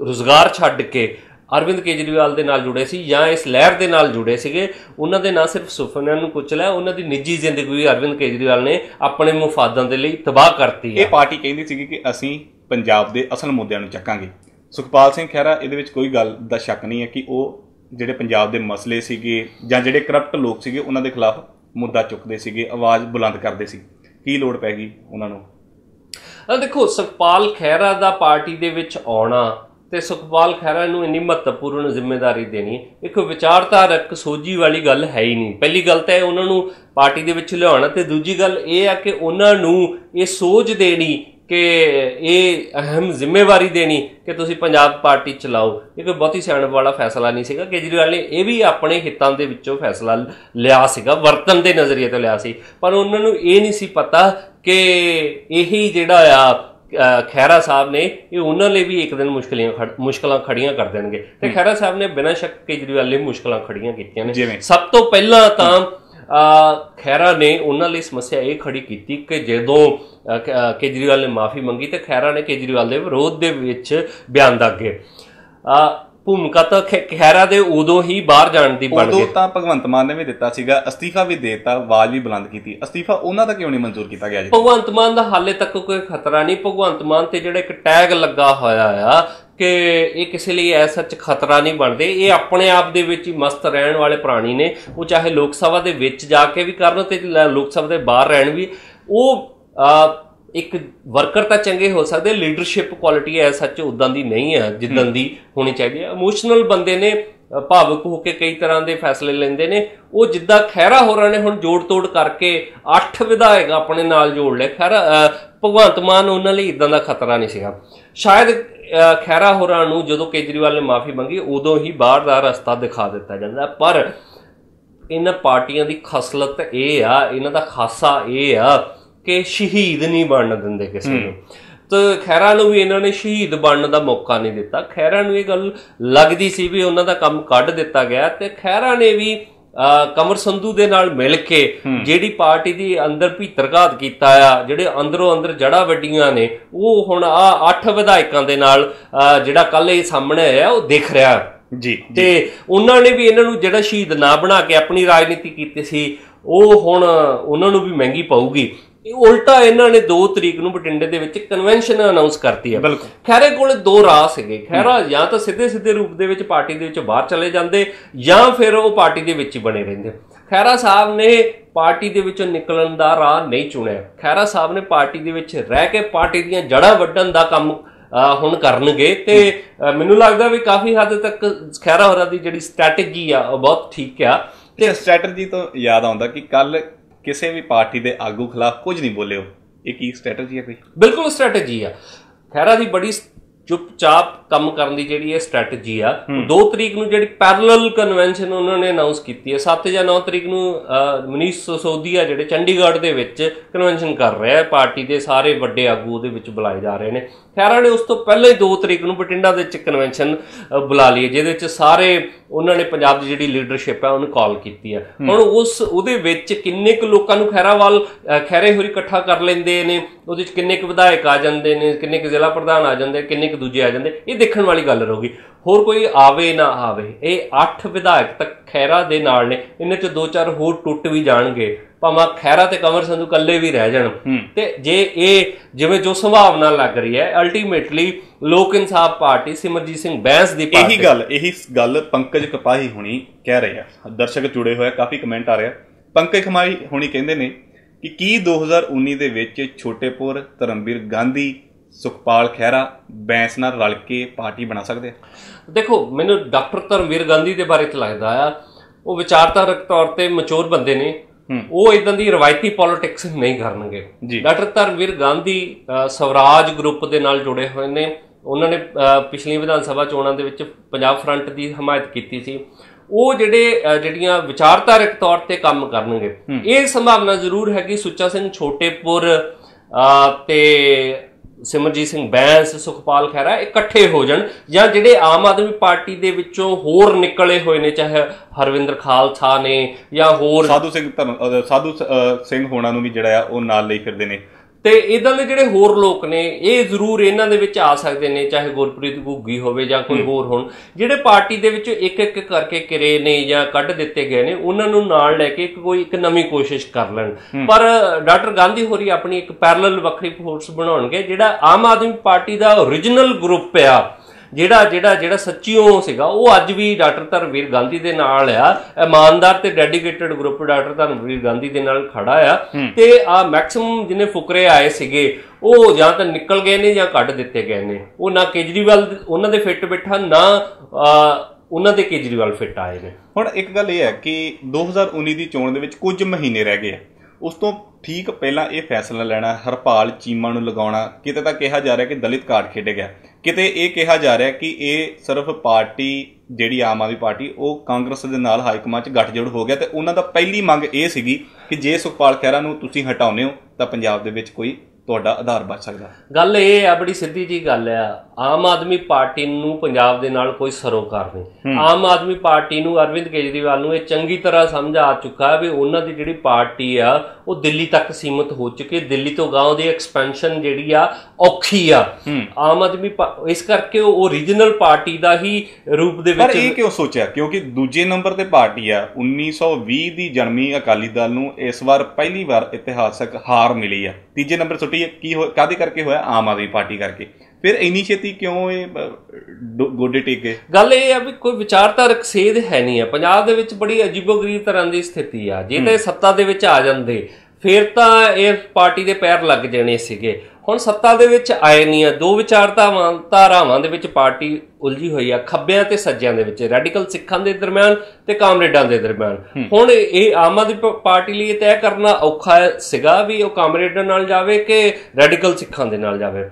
ਰੋਜ਼ਗਾਰ ਛੱਡ ਕੇ ਅਰਵਿੰਦ ਕੇਜਰੀਵਾਲ ਦੇ ਨਾਲ ਜੁੜੇ ਸੀ ਜਾਂ ਇਸ ਲਹਿਰ ਦੇ ਨਾਲ ਜੁੜੇ ਸੀਗੇ ਉਹਨਾਂ ਦੇ ਨਾ ਸਿਰਫ ਸੁਪਨਿਆਂ ਨੂੰ ਕੁਚਲਿਆ ਉਹਨਾਂ ਦੀ ਨਿੱਜੀ ਜ਼ਿੰਦਗੀ ਵੀ ਅਰਵਿੰਦ ਕੇਜਰੀਵਾਲ ਨੇ ਆਪਣੇ ਮੁਫਾਦਾਂ ਦੇ ਲਈ ਤਬਾਹ ਕਰਤੀ ਹੈ ਇਹ ਪਾਰਟੀ ਕਹਿੰਦੀ ਸੀਗੀ ਕਿ ਅਸੀਂ ਪੰਜਾਬ ਦੇ ਅਸਲ ਮੁੱਦਿਆਂ ਨੂੰ ਚੱਕਾਂਗੇ। ਸੁਖਪਾਲ ਸਿੰਘ ਖਹਿਰਾ, ਇਹਦੇ ਵਿੱਚ ਕੋਈ ਗੱਲ ਦਾ ਸ਼ੱਕ ਨਹੀਂ ਹੈ ਕਿ ਉਹ ਜਿਹੜੇ ਪੰਜਾਬ ਦੇ ਮਸਲੇ ਸੀਗੇ ਜਾਂ ਜਿਹੜੇ ਕਰਪਟ ਲੋਕ ਸੀਗੇ, ਉਹਨਾਂ ਦੇ ਖਿਲਾਫ ਮੁੱਦਾ ਚੁੱਕਦੇ ਸੀਗੇ, ਆਵਾਜ਼ ਬੁਲੰਦ ਕਰਦੇ ਸੀ। ਕੀ ਲੋੜ ਪੈ ਗਈ ਉਹਨਾਂ ਨੂੰ? ਆ ਦੇਖੋ, ਸੁਖਪਾਲ ਖਹਿਰਾ ਦਾ ਪਾਰਟੀ ਦੇ ਵਿੱਚ ਆਉਣਾ ਤੇ ਸੁਖਪਾਲ ਖਹਿਰਾ ਨੂੰ ਇੰਨੀ ਮਹੱਤਵਪੂਰਨ ਜ਼ਿੰਮੇਵਾਰੀ ਦੇਣੀ, ਇੱਕ ਵਿਚਾਰਧਾਰਕ, ਸੋਝੀ ਵਾਲੀ ਗੱਲ ਹੈ ਹੀ ਨਹੀਂ। ਪਹਿਲੀ ਗੱਲ ਤਾਂ ਇਹ ਉਹਨਾਂ ਨੂੰ ਪਾਰਟੀ ਦੇ ਵਿੱਚ ਲਿਆਉਣਾ ਤੇ ਦੂਜੀ ਗੱਲ ਇਹ ਆ ਕਿ ਉਹਨਾਂ ਨੂੰ ਇਹ ਸੋਝ ਦੇਣੀ ਕਿ ਇਹ ਅਹਿਮ ਜ਼ਿੰਮੇਵਾਰੀ ਦੇਣੀ ਕਿ ਤੁਸੀਂ ਪੰਜਾਬ ਪਾਰਟੀ ਚਲਾਓ। ਇਹ ਕੋਈ ਬਹੁਤੀ ਸਿਆਣਪ ਵਾਲਾ ਫੈਸਲਾ ਨਹੀਂ ਸੀਗਾ। ਕੇਜਰੀਵਾਲ ਨੇ ਇਹ ਵੀ ਆਪਣੇ ਹਿੱਤਾਂ ਦੇ ਵਿੱਚੋਂ ਫੈਸਲਾ ਲਿਆ ਸੀਗਾ ਵਰਤਨ ਦੇ ਨਜ਼ਰੀਏ ਤੋਂ ਲਿਆ ਸੀ। ਪਰ ਉਹਨਾਂ ਨੂੰ ਇਹ ਨਹੀਂ ਸੀ ਪਤਾ ਕਿ ਇਹੀ ਜਿਹੜਾ ਆ ਅ, ਖਹਿਰਾ ਸਾਹਿਬ ਨੇ ਇਹ ਉਹਨਾਂ ਲਈ ਵੀ ਇੱਕ ਦਿਨ ਮੁਸ਼ਕਲਾਂ ਖੜ- ਮੁਸ਼ਕਲਾਂ ਖੜੀਆਂ ਕਰ ਦੇਣਗੇ। ਤੇ ਖਹਿਰਾ ਸਾਹਿਬ ਨੇ ਬਿਨਾਂ ਸ਼ੱਕ ਕੇਜਰੀਵਾਲ ਲਈ ਮੁਸ਼ਕਲਾਂ ਖੜੀਆਂ ਕੀਤੀਆਂ ਨੇ? ਸਭ ਤੋਂ ਪਹਿਲਾਂ ਤਾਂ ਅ, ਖਹਿਰਾ ਨੇ ਉਹਨਾਂ ਲਈ ਸਮੱਸਿਆ ਇਹ ਖੜੀ ਕੀਤੀ ਕਿ ਜਦੋਂ ਕੇਜਰੀਵਾਲ ਨੇ ਮਾਫੀ ਮੰਗੀ ਤੇ ਖਹਿਰਾ ਨੇ ਕੇਜਰੀਵਾਲ ਦੇ ਵਿਰੋਧ ਦੇ ਵਿੱਚ ਬਿਆਨ ਦਾਗੇ। ਭੂਮਿਕਾ ਤਾਂ ਖਹਿਰਾ ਦੇ ਉਦੋਂ ਹੀ ਬਾਹਰ ਜਾਣ ਦੀ ਬਣ ਉਦੋਂ ਗਈ। ਤਾਂ ਭਗਵੰਤ ਮਾਨ ਨੇ ਵੀ ਦਿੱਤਾ ਸੀਗਾ ਅਸਤੀਫਾ ਵੀ ਦੇਤਾ ਆਵਾਜ਼ ਵੀ ਬੁਲੰਦ ਕੀਤੀ। ਅਸਤੀਫਾ ਉਹਨਾਂ ਦਾ ਕਿਉਂ ਨਹੀਂ ਮਨਜ਼ੂਰ ਕੀਤਾ ਗਿਆ ਜੀ? ਭਗਵੰਤ ਮਾਨ ਦਾ ਹਾਲੇ ਤੱਕ ਕੋਈ ਖਤਰਾ ਨਹੀਂ। ਭਗਵੰਤ ਮਾਨ ਤੇ ਜਿਹੜਾ ਇੱਕ ਟੈਗ ਲੱਗਾ ਹੋਇਆ ਆ ਕਿ ਇਹ ਕਿਸੇ ਲਈ ਐਸਾ ਚ ਖਤਰਾ ਨਹੀਂ ਬਣਦੇ। ਇਹ ਆਪਣੇ ਆਪ ਦੇ ਵਿੱਚ ਹੀ ਮਸਤ ਰਹਿਣ ਵਾਲੇ ਪ੍ਰਾਣੀ ਨੇ। ਉਹ ਚਾਹੇ ਲੋਕ ਸਭਾ ਦੇ ਵਿੱਚ ਜਾ ਕੇ ਵੀ ਕਰਨ ਤੇ ਲੋਕ ਸਭਾ ਦੇ ਬਾਹਰ ਰਹਿਣ ਵੀ। ਉਹ ਇੱਕ ਵਰਕਰ ਤਾਂ ਚੰਗੇ ਹੋ ਸਕਦੇ ਲੀਡਰਸ਼ਿਪ ਕੁਆਲਿਟੀ ਐ ਸੱਚ ਉਦਾਂ ਦੀ ਨਹੀਂ ਹੈ ਜਿੱਦਾਂ ਦੀ ਹੋਣੀ ਚਾਹੀਦੀ ਹੈ। ਇਮੋਸ਼ਨਲ ਬੰਦੇ ਨੇ ਭਾਵੁਕ ਹੋ ਕੇ ਕਈ ਤਰ੍ਹਾਂ ਦੇ ਫੈਸਲੇ ਲੈਂਦੇ ਨੇ। ਉਹ ਜਿੱਦਾਂ ਖਹਿਰਾ ਹੋਰਾਂ ਨੇ ਹੁਣ ਜੋੜ ਤੋੜ ਕਰਕੇ 8 ਵਿਧਾਇਕ ਆਪਣੇ ਨਾਲ ਜੋੜ ਲਏ। ਖਹਿਰਾ ਅ, ਭਗਵੰਤ ਮਾਨ ਉਹਨਾਂ ਲਈ ਇਦਾਂ ਦਾ ਖਤਰਾ ਨਹੀਂ ਸੀਗਾ। ਸ਼ਾਇਦ ਅ, ਖਹਿਰਾ ਹੋਰਾਂ ਨੂੰ ਜਦੋਂ ਕੇਜਰੀਵਾਲ ਨੇ ਮਾਫੀ ਮੰਗੀ ਉਦੋਂ ਹੀ ਬਾਹਰ ਦਾ ਰਸਤਾ ਦਿਖਾ ਦਿੱਤਾ ਜਾਂਦਾ। ਪਰ ਇਹਨਾਂ ਪਾਰਟੀਆਂ ਦੀ ਖਸਲਤ ਇਹ ਆ ਇਹਨਾਂ ਦਾ ਖਾਸਾ ਇਹ ਆ ਕਿ ਸ਼ਹੀਦ ਨਹੀਂ ਬਣਨ ਦਿੰਦੇ ਕਿਸੇ ਨੂੰ। ਤੇ ਖੈਰਾ ਨੂੰ ਵੀ ਇਹਨਾਂ ਨੇ ਸ਼ਹੀਦ ਬਣਨ ਦਾ ਮੌਕਾ ਨਹੀਂ ਦਿੱਤਾ। ਖੈਰਾ ਨੂੰ ਇਹ ਗੱਲ ਲੱਗਦੀ ਸੀ ਵੀ ਉਹਨਾਂ ਦਾ ਕੰਮ ਕੱਢ ਦਿੱਤਾ ਗਿਆ ਤੇ ਖੈਰਾ ਨੇ ਵੀ ਕਮਰ ਸੰਧੂ ਦੇ ਨਾਲ ਮਿਲ ਕੇ ਜਿਹੜੀ ਪਾਰਟੀ ਦੀ ਅੰਦਰ ਭੀਤਰਘਾਤ ਕੀਤਾ ਆ ਜਿਹੜੇ ਅੰਦਰੋਂ ਅੰਦਰ ਜੜਾ ਵੱਡੀਆਂ ਨੇ ਉਹ ਹੁਣ ਆ ਅੱਠ ਵਿਧਾਇਕਾਂ ਦੇ ਨਾਲ ਜਿਹੜਾ ਕੱਲ ਇਹ ਸਾਹਮਣੇ ਆਇਆ ਉਹ ਦਿਖ ਰਿਹਾ। ਜੀ। ਤੇ ਉਹਨਾਂ ਨੇ ਵੀ ਇਹਨਾਂ ਨੂੰ ਜਿਹੜਾ ਸ਼ਹੀਦ ਨਾ ਬਣਾ ਕੇ ਆਪਣੀ ਰਾਜਨੀਤੀ ਕੀਤੀ ਸੀ ਉਹ ਹੁਣ ਉਹਨਾਂ ਨੂੰ ਵੀ ਮਹਿੰਗੀ ਪਊਗੀ। ਇਹ ਉਲਟਾ ਇਹਨਾਂ ਨੇ 2 ਤਰੀਕ ਨੂੰ ਬਟਿੰਡੇ ਦੇ ਵਿੱਚ ਕਨਵੈਨਸ਼ਨ ਅਨਾਉਂਸ ਕਰਤੀ ਹੈ। ਬਿਲਕੁਲ। ਖੈਰੇ ਕੋਲ ਦੋ ਰਾਹ ਸੀਗੇ। ਖੈਰਾ ਜਾਂ ਤਾਂ ਸਿੱਧੇ ਸਿੱਧੇ ਰੂਪ ਦੇ ਵਿੱਚ ਪਾਰਟੀ ਦੇ ਵਿੱਚ ਬਾਹਰ ਚਲੇ ਜਾਂਦੇ ਜਾਂ ਫਿਰ ਉਹ ਪਾਰਟੀ ਦੇ ਵਿੱਚ ਹੀ ਬਣੇ ਰਹਿੰਦੇ। ਖੈਰਾ ਸਾਹਿਬ ਨੇ ਪਾਰਟੀ ਦੇ ਵਿੱਚੋਂ ਨਿਕਲਣ ਦਾ ਰਾਹ ਨਹੀਂ ਚੁਣਿਆ। ਖੈਰਾ ਸਾਹਿਬ ਨੇ ਪਾਰਟੀ ਦੇ ਵਿੱਚ ਰਹਿ ਕੇ ਪਾਰਟੀ ਦੀਆਂ ਜੜ੍ਹਾਂ ਵੱਢਣ ਦਾ ਕੰਮ ਹੁਣ ਕਰਨਗੇ ਤੇ ਮੈਨੂੰ ਲੱਗਦਾ ਵੀ ਕਾਫੀ ਹੱਦ ਤੱਕ ਖੈਰਾ ਹੋਰਾਂ ਦੀ ਜਿਹੜੀ ਸਟ੍ਰੈਟਜੀ ਆ ਉਹ ਬਹੁਤ ਠੀਕ ਆ। ਤੇ ਸਟ੍ਰੈਟਜੀ ਤੋਂ ਯਾਦ ਆਉਂਦਾ ਕਿ ਕੱਲ ਕਿਸੇ ਵੀ ਪਾਰਟੀ ਦੇ ਆਗੂ ਖਿਲਾਫ ਕੁਝ ਨਹੀਂ ਬੋਲਿਓ। ਇਹ ਕੀ ਸਟ੍ਰੈਟਜੀ ਹੈ ਕੋਈ? ਬਿਲਕੁਲ ਸਟ੍ਰੈਟਜੀ ਆ। ਖੈਰਾ ਦੀ ਬੜੀ ਚੁੱਪਚਾਪ ਕੰਮ ਕਰਨ ਦੀ ਜਿਹੜੀ ਇਹ ਸਟ੍ਰੈਟਜੀ ਆ 2 ਤਰੀਕ ਨੂੰ ਜਿਹੜੀ ਪੈਰਲਲ ਕਨਵੈਨਸ਼ਨ ਉਹਨਾਂ ਨੇ ਅਨਾਉਂਸ ਕੀਤੀ ਹੈ। 7 ਜਾਂ 9 ਤਰੀਕ ਨੂੰ ਮਨੀਸ਼ ਸੋਦੀਆ ਜਿਹੜੇ ਚੰਡੀਗੜ੍ਹ ਦੇ ਵਿੱਚ ਕਨਵੈਨਸ਼ਨ ਕਰ ਰਿਹਾ ਹੈ ਪਾਰਟੀ ਦੇ ਸਾਰੇ ਵੱਡੇ ਆਗੂ ਉਹਦੇ ਵਿੱਚ ਬੁਲਾਏ ਜਾ ਰਹੇ ਨੇ। ਖੈਰਾ ਨੇ ਉਸ ਤੋਂ ਪਹਿਲਾਂ ਹੀ 2 ਤਰੀਕ ਨੂੰ ਬਠਿੰਡਾ ਦੇ ਵਿੱਚ ਕਨਵੈਨਸ਼ਨ ਬੁਲਾ ਲਈ ਜਿਹਦੇ ਵਿੱਚ ਸਾਰੇ ਉਹਨਾਂ ਨੇ ਪੰਜਾਬ ਦੀ ਜਿਹੜੀ ਲੀਡਰਸ਼ਿਪ ਹੈ ਉਹਨੂੰ ਕਾਲ ਕੀਤੀ ਹੈ ਹੁਣ ਉਸ ਉਹਦੇ ਵਿੱਚ ਕਿੰਨੇ ਕੁ ਲੋਕਾਂ ਨੂੰ ਖੈਰਾਵਾਲ ਅਹ, ਖੈਰੇ ਹੋਰੀ ਇਕੱਠਾ ਕਰ ਲੈਂਦੇ ਨੇ ਉਹਦੇ ਵਿੱਚ ਕਿੰਨੇ ਕੁ ਵਿਧਾਇਕ ਆ ਜਾਂਦੇ ਨੇ ਕਿੰਨੇ ਕੁ ਜ਼ਿਲ੍ਹਾ ਪ੍ਰਧਾਨ ਆ ਜਾਂਦੇ ਕਿੰਨੇ ਕੁ ਦੂਜੇ ਆ ਜਾਂਦੇ ਇਹ ਦੇਖਣ ਵਾਲੀ ਗੱਲ ਰਹੂਗੀ। ਹੋਰ ਕੋਈ ਆਵੇ ਨਾ ਆਵੇ। ਇਹ 8 ਵਿਧਾਇਕ ਤੱਕ ਖੈਰਾ ਦੇ ਨਾਲ ਨੇ। ਇਹਨਾਂ ਚ ਦੋ ਚਾਰ ਹੋਰ ਟੁੱਟ ਵੀ ਜਾਣਗੇ। ਭਾਵੇਂ ਖੈਰਾ ਤੇ ਕਮਰ ਸੰਧੂ ਇਕੱਲੇ ਵੀ ਰਹਿ ਜਾਣ। ਤੇ ਜੇ ਇਹ ਜਿਵੇਂ ਜੋ ਸੰਭਾਵਨਾ ਲੱਗ ਰਹੀ ਹੈ ਅਲਟੀਮੇਟਲੀ ਲੋਕ ਇਨਸਾਫ ਪਾਰਟੀ ਸਿਮਰਜੀਤ ਸਿੰਘ ਬੈਂਸ ਦੀ ਪਾਰਟੀ ਇਹੀ ਗੱਲ ਇਹੀ ਗੱਲ ਪੰਕਜ ਕਪਾਹੀ ਹੁਣੀ ਕਹਿ ਰਹੇ ਆ। ਦਰਸ਼ਕ ਜੁੜੇ ਹੋਏ ਕਾਫੀ ਕਮੈਂਟ ਆ ਰਿਹਾ। ਪੰਕਜ ਕਮਾਈ ਹੁਣੀ ਕਹਿੰਦੇ ਨੇ ਕਿ ਕੀ 2019 ਦੇ ਵਿੱਚ ਛੋਟੇਪੁਰ ਧਰਮਵੀਰ ਗਾਂਧੀ ਸੁਖਪਾਲ ਖਹਿਰਾ ਬੈਂਸ ਨਾਲ ਰਲ ਕੇ ਪਾਰਟੀ ਬਣਾ ਸਕਦੇ ਆ? ਦੇਖੋ ਮੈਨੂੰ ਡਾਕਟਰ ਧਰਮਵੀਰ ਗਾਂਧੀ ਦੇ ਬਾਰੇ ਚ ਲੱਗਦਾ ਆ। ਉਹ ਵਿਚਾਰਧਾਰਕ ਤੌਰ ਤੇ ਮਚੋਰ ਬੰਦੇ ਨੇ। ਉਹ ਇਦਾਂ ਦੀ ਰਵਾਇਤੀ ਪੋਲਿਟਿਕਸ ਨਹੀਂ ਕਰਨਗੇ। ਡਾਕਟਰ ਧਰਮਵੀਰ ਗਾਂਧੀ ਸਵਰਾਜ ਗਰੁੱਪ ਦੇ ਨਾਲ ਜੁੜੇ ਹੋਏ ਨੇ। ਉਹਨਾਂ ਨੇ ਪਿਛਲੀਆਂ ਵਿਧਾਨ ਸਭਾ ਚੋਣਾਂ ਦੇ ਵਿੱਚ ਪੰਜਾਬ ਫਰੰਟ ਦੀ ਹਮਾਇਤ ਕੀਤੀ ਸੀ। ਉਹ ਜਿਹੜੇ ਜਿਹੜੀਆਂ ਵਿਚਾਰਧਾਰਕ ਤੌਰ ਤੇ ਕੰਮ ਕਰਨਗੇ ਇਹ ਸੰਭਾਵਨਾ ਜ਼ਰੂਰ ਹੈ ਕਿ ਸੁੱਚਾ ਸਿੰਘ ਛੋਟੇਪੁਰ ਤੇ ਸਿਮਰਜੀਤ ਸਿੰਘ ਬੈਂਸ, ਸੁਖਪਾਲ ਖਹਿਰਾ ਇਕੱਠੇ ਹੋ ਜਾਣ ਜਾਂ ਜਿਹੜੇ ਆਮ ਆਦਮੀ ਪਾਰਟੀ ਦੇ ਵਿੱਚੋਂ ਹੋਰ ਨਿਕਲੇ ਹੋਏ ਨੇ, ਚਾਹੇ ਹਰਵਿੰਦਰ ਖਾਲਸਾ ਨੇ ਜਾਂ ਹੋਰ ਸਾਧੂ ਸਿੰਘ ਧਰਮ ਸਾਧੂ ਸਿੰਘ ਹੋਣਾ ਨੂੰ ਵੀ ਜਿਹੜਾ ਆ, ਉਹ ਨਾਲ ਲਈ ਫਿਰਦੇ ਨੇ। ਤੇ ਇਦਾਂ ਦੇ ਜਿਹੜੇ ਹੋਰ ਲੋਕ ਨੇ ਇਹ ਜ਼ਰੂਰ ਇਹਨਾਂ ਦੇ ਵਿੱਚ ਆ ਸਕਦੇ ਨੇ ਚਾਹੇ ਗੁਰਪ੍ਰੀਤ ਘੁੱਗੀ ਹੋਵੇ ਜਾਂ ਕੋਈ ਹੋਰ ਹੋਣ। ਜਿਹੜੇ ਪਾਰਟੀ ਦੇ ਵਿੱਚ ਇੱਕ ਇੱਕ ਕਰਕੇ ਕਿਰੇ ਨੇ ਜਾਂ ਕੱਢ ਦਿੱਤੇ ਗਏ ਨੇ ਉਹਨਾਂ ਨੂੰ ਨਾਲ ਲੈ ਕੇ ਇੱਕ ਕੋਈ ਇੱਕ ਨਵੀਂ ਕੋਸ਼ਿਸ਼ ਕਰ ਲੈਣ। ਪਰ ਡਾਕਟਰ ਗਾਂਧੀ ਹੋਰੀ ਆਪਣੀ ਇੱਕ ਪੈਰਲਲ ਵੱਖਰੀ ਫੋਰਸ ਬਣਾਉਣਗੇ ਜਿਹੜਾ ਆਮ ਆਦਮੀ ਪਾਰਟੀ ਦਾ origignal ਗਰੁੱਪ ਆ। ਜਿਹੜਾ ਜਿਹੜਾ ਜਿਹੜਾ ਸੱਚੀਓ ਸੀਗਾ ਉਹ ਅੱਜ ਵੀ ਡਾਕਟਰ ਧਰਮਵੀਰ ਗਾਂਧੀ ਦੇ ਨਾਲ ਆ। ਇਮਾਨਦਾਰ ਤੇ dedicated group doctor Dharamvira Gandhi ਦੇ ਨਾਲ ਖੜਾ ਆ। ਤੇ ਆ ਮੈਕਸਿਮਮ ਜਿਹਨੇ ਫੁਕਰੇ ਆਏ ਸੀਗੇ ਉਹ ਜਾਂ ਤਾਂ ਨਿਕਲ ਗਏ ਨੇ ਜਾਂ ਕੱਢ ਦਿੱਤੇ ਗਏ ਨੇ। ਉਹ ਨਾ ਕੇਜਰੀਵਾਲ ਉਹਨਾਂ ਦੇ ਫਿੱਟ ਬੈਠਾ ਨਾ ਉਹਨਾਂ ਦੇ ਕੇਜਰੀਵਾਲ ਫਿੱਟ ਆਏ ਨੇ। ਹੁਣ ਇੱਕ ਗੱਲ ਇਹ ਹੈ ਕਿ 2019 ਦੀ ਚੋਣ ਦੇ ਵਿੱਚ ਕੁਝ ਮਹੀਨੇ ਰਹਿ ਗਏ ਆ। ਉਸ ਤੋਂ ਠੀਕ ਪਹਿਲਾਂ ਇਹ ਫੈਸਲਾ ਲੈਣਾ ਹਰਪਾਲ ਚੀਮਾ ਨੂੰ ਲਗਾਉਣਾ ਕਿਤੇ ਤਾਂ ਕਿਹਾ ਜਾ ਰਿਹਾ ਕਿ ਦਲਿਤ ਕਾਰਡ ਖੇਡਿਆ ਗਿਆ। ਕਿਤੇ ਇਹ ਕਿਹਾ ਜਾ ਰਿਹਾ ਕਿ ਇਹ ਸਿਰਫ ਪਾਰਟੀ, ਜਿਹੜੀ ਆਮ ਆਦਮੀ ਪਾਰਟੀ, ਉਹ ਕਾਂਗਰਸ ਦੇ ਨਾਲ ਹਾਈਕਮਾਂਡ 'ਚ ਗੱਠਜੋੜ ਹੋ ਗਿਆ ਤੇ ਉਹਨਾਂ ਦਾ ਪਹਿਲੀ ਮੰਗ ਇਹ ਸੀਗੀ ਕਿ ਜੇ ਸੁਖਪਾਲ ਖਹਿਰਾ ਨੂੰ ਤੁਸੀਂ ਹਟਾਉਂਦੇ ਹੋ, ਤਾਂ ਪੰਜਾਬ ਦੇ ਵਿੱਚ ਕੋਈ ਤੁਹਾਡਾ ਆਧਾਰ ਬਚ ਸਕਦਾ। ਗੱਲ ਇਹ ਆ ਬੜੀ ਸਿੱਧੀ ਜੀ ਗੱਲ ਆ। ਆਮ ਆਦਮੀ ਪਾਰਟੀ ਨੂੰ ਪੰਜਾਬ ਦੇ ਨਾਲ ਕੋਈ ਸਰੋਕਾਰ ਨਹੀਂ। ਆਮ ਆਦਮੀ ਪਾਰਟੀ ਨੂੰ ਅਰਵਿੰਦ ਕੇਜਰੀਵਾਲ ਨੂੰ ਇਹ ਚੰਗੀ ਤਰ੍ਹਾਂ ਸਮਝ ਆ ਚੁੱਕਾ ਹੈ ਵੀ ਉਹਨਾਂ ਦੀ ਜਿਹੜੀ ਪਾਰਟੀ ਆ ਉਹ ਦਿੱਲੀ ਤੱਕ ਸੀਮਤ ਹੋ ਚੁੱਕੀ ਦਿੱਲੀ ਤੋਂ ਗਾਂਵ ਦੀ ਐਕਸਪੈਂਸ਼ਨ ਜਿਹੜੀ ਆ ਔਖੀ ਆ। ਆਮ ਆਦਮੀ ਇਸ ਕਰਕੇ ਉਹ ਓਰੀਜਨਲ ਪਾਰਟੀ ਦਾ ਹੀ ਰੂਪ ਦੇ ਪਰ ਵਿੱਚ ਇਹ ਕਿਉਂ ਸੋਚਿਆ? ਕਿਉਂਕਿ ਦੂਜੇ ਨੰਬਰ ਤੇ ਪਾਰਟੀ ਆ 1920 ਦੀ ਜਨਮੀ ਅਕਾਲੀ ਦਲ ਨੂੰ ਇਸ ਵਾਰ ਪਹਿਲੀ ਵਾਰ ਇਤਿਹਾਸਕ ਹਾਰ ਮਿਲੀ ਆ। ਤੀਜੇ ਨੰਬਰ ਸੁੱਟੀ ਹੈ ਕੀ ਹੋ ਕਾਦੇ ਕਰਕੇ ਹੋਇਆ? ਆਮ ਆਦਮੀ ਪਾਰਟੀ ਕਰਕੇ। ਫਿਰ ਇੰਨੀ ਛੇਤੀ ਕਿਉਂ ਇਹ ਗੋਡੇ ਟੇਕ? ਗਏ ਗੱਲ ਇਹ ਆ ਵੀ ਕੋਈ ਵਿਚਾਰਧਾਰਕ ਸੇਧ ਹੈ ਨਹੀਂ ਆ ਪੰਜਾਬ ਦੇ ਵਿੱਚ ਬੜੀ ਅਜੀਬੋ-ਗਰੀਬ ਤਰ੍ਹਾਂ ਦੀ ਸਥਿਤੀ ਆ। ਜੇ ਤਾਂ ਸੱਤਾ ਦੇ ਵਿੱਚ ਆ ਜਾਂਦੇ ਫਿਰ ਤਾਂ ਇਹ ਪਾਰਟੀ ਦੇ ਪੈਰ ਲੱਗ ਜਾਣੇ ਸੀਗੇ। ਹੁਣ ਸੱਤਾ ਦੇ ਵਿੱਚ ਆਏ ਨਹੀਂ ਆ। ਦੋ ਵਿਚਾਰਧਾਵਾਂ ਧਾਰਾਵਾਂ ਦੇ ਵਿੱਚ ਪਾਰਟੀ ਉਲਝੀ ਹੋਈ ਆ। ਖੱਬਿਆਂ ਤੇ ਸੱਜਿਆਂ ਦੇ ਵਿੱਚ ਰੈਡੀਕਲ ਸਿੱਖਾਂ ਦੇ ਦਰਮਿਆਨ ਤੇ ਕਾਮਰੇਡਾਂ ਦੇ ਦਰਮਿਆਨ। ਹੁਣ ਇਹ ਆਮ ਆਦਮੀ ਪਾਰਟੀ ਲਈ ਇਹ ਤੈਅ ਕਰਨਾ ਔਖਾ ਸੀਗਾ ਵੀ ਉਹ ਕਾਮਰੇਡਾਂ ਨਾਲ ਜਾਵੇ ਕਿ ਰੈਡੀਕਲ ਸਿੱਖਾਂ ਦੇ ਨਾਲ ਜਾਵੇ।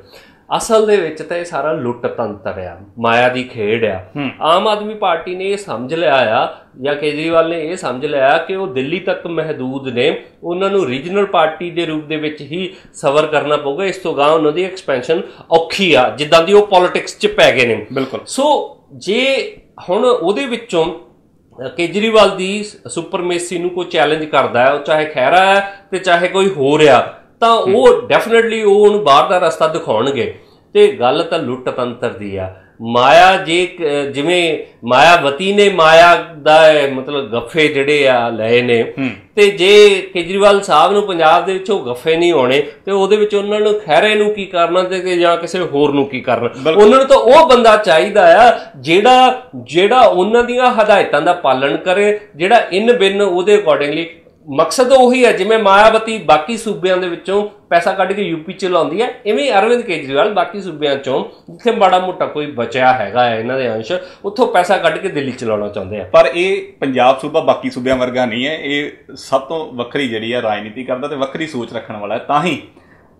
ਅਸਲ ਦੇ ਵਿੱਚ ਤਾਂ ਇਹ ਸਾਰਾ ਲੁੱਟ ਤੰਤਰ ਆ ਮਾਇਆ ਦੀ ਖੇਡ ਆ। ਆਮ ਆਦਮੀ ਪਾਰਟੀ ਨੇ ਇਹ ਸਮਝ ਲਿਆ ਆ ਜਾਂ ਕੇਜਰੀਵਾਲ ਨੇ ਇਹ ਸਮਝ ਲਿਆ ਕਿ ਉਹ ਦਿੱਲੀ ਤੱਕ ਮਹਦੂਦ ਨੇ ਉਹਨਾਂ ਨੂੰ ਰੀਜਨਲ ਪਾਰਟੀ ਦੇ ਰੂਪ ਦੇ ਵਿੱਚ ਹੀ ਸਵਰ ਕਰਨਾ ਪਊਗਾ। ਇਸ ਤੋਂ ਗਾਂ ਉਹਨਾਂ ਦੀ ਐਕਸਪੈਂਸ਼ਨ ਔਖੀ ਆ ਜਿੱਦਾਂ ਦੀ ਉਹ ਪੋਲਿਟਿਕਸ 'ਚ ਪੈ ਗਏ ਨੇ। ਬਿਲਕੁਲ। ਸੋ ਜੇ ਹੁਣ ਉਹਦੇ ਵਿੱਚੋਂ ਕੇਜਰੀਵਾਲ ਦੀ ਸੁਪਰਮੇਸੀ ਨੂੰ ਕੋਈ ਚੈਲੰਜ ਕਰਦਾ ਹੈ ਉਹ ਚਾਹੇ ਖਹਿਰਾ ਹੈ ਤੇ ਚਾਹੇ ਕੋਈ ਹੋਰ ਆ ਤਾਂ ਉਹ ਡੈਫੀਨਿਟਲੀ ਉਹ ਉਹਨੂੰ ਬਾਹਰ ਦਾ ਰਸਤਾ ਦਿਖਾਉਣਗੇ। ਤੇ ਗੱਲ ਤਾਂ ਲੁੱਟ ਤੰਤਰ ਦੀ ਆ। ਮਾਇਆ ਜੇ ਜਿਵੇਂ ਮਾਇਆਵਤੀ ਨੇ ਮਾਇਆ ਦਾ ਮਤਲਬ ਗੱਫੇ ਜਿਹੜੇ ਆ ਲਏ ਨੇ ਤੇ ਜੇ ਕੇਜਰੀਵਾਲ ਸਾਹਿਬ ਨੂੰ ਪੰਜਾਬ ਦੇ ਵਿੱਚੋਂ ਗੱਫੇ ਨਹੀਂ ਆਉਣੇ ਤੇ ਉਹਦੇ ਵਿੱਚ ਉਹਨਾਂ ਨੂੰ ਖਹਿਰੇ ਨੂੰ ਕੀ ਕਰਨਾ ਤੇ ਜਾਂ ਕਿਸੇ ਹੋਰ ਨੂੰ ਕੀ ਕਰਨਾ? ਉਹਨਾਂ ਨੂੰ ਤਾਂ ਉਹ ਬੰਦਾ ਚਾਹੀਦਾ ਆ ਜਿਹੜਾ ਜਿਹੜਾ ਉਹਨਾਂ ਦੀਆਂ ਹਦਾਇਤਾਂ ਦਾ ਪਾਲਣ ਕਰੇ ਜਿਹੜਾ ਇਨ ਬਿਨ ਉਹਦੇ ਅਕੋਰਡਿੰਗਲੀ ਮਕਸਦ ਉਹੀ ਹੈ, ਜਿਵੇਂ ਮਾਇਆਵਤੀ ਬਾਕੀ ਸੂਬਿਆਂ ਦੇ ਵਿੱਚੋਂ ਪੈਸਾ ਕੱਢ ਕੇ ਯੂਪੀ ਚ ਲਾਉਂਦੀ ਹੈ, ਇਵੇਂ ਅਰਵਿੰਦ ਕੇਜਰੀਵਾਲ ਬਾਕੀ ਸੂਬਿਆਂ ਚੋਂ, ਜਿੱਥੇ ਮਾੜਾ ਮੋਟਾ ਕੋਈ ਬਚਿਆ ਹੈਗਾ ਹੈ ਇਹਨਾਂ ਦੇ ਅੰਸ਼, ਉੱਥੋਂ ਪੈਸਾ ਕੱਢ ਕੇ ਦਿੱਲੀ 'ਚ ਲਾਉਣਾ ਚਾਹੁੰਦੇ ਆ। ਪਰ ਇਹ ਪੰਜਾਬ ਸੂਬਾ ਬਾਕੀ ਸੂਬਿਆਂ ਵਰਗਾ ਨਹੀਂ ਹੈ, ਇਹ ਸਭ ਤੋਂ ਵੱਖਰੀ ਜਿਹੜੀ ਹੈ ਰਾਜਨੀਤੀ ਕਰਦਾ ਤੇ ਵੱਖਰੀ ਸੋਚ ਰੱਖਣ ਵਾਲਾ ਹੈ। ਤਾਂ ਹੀ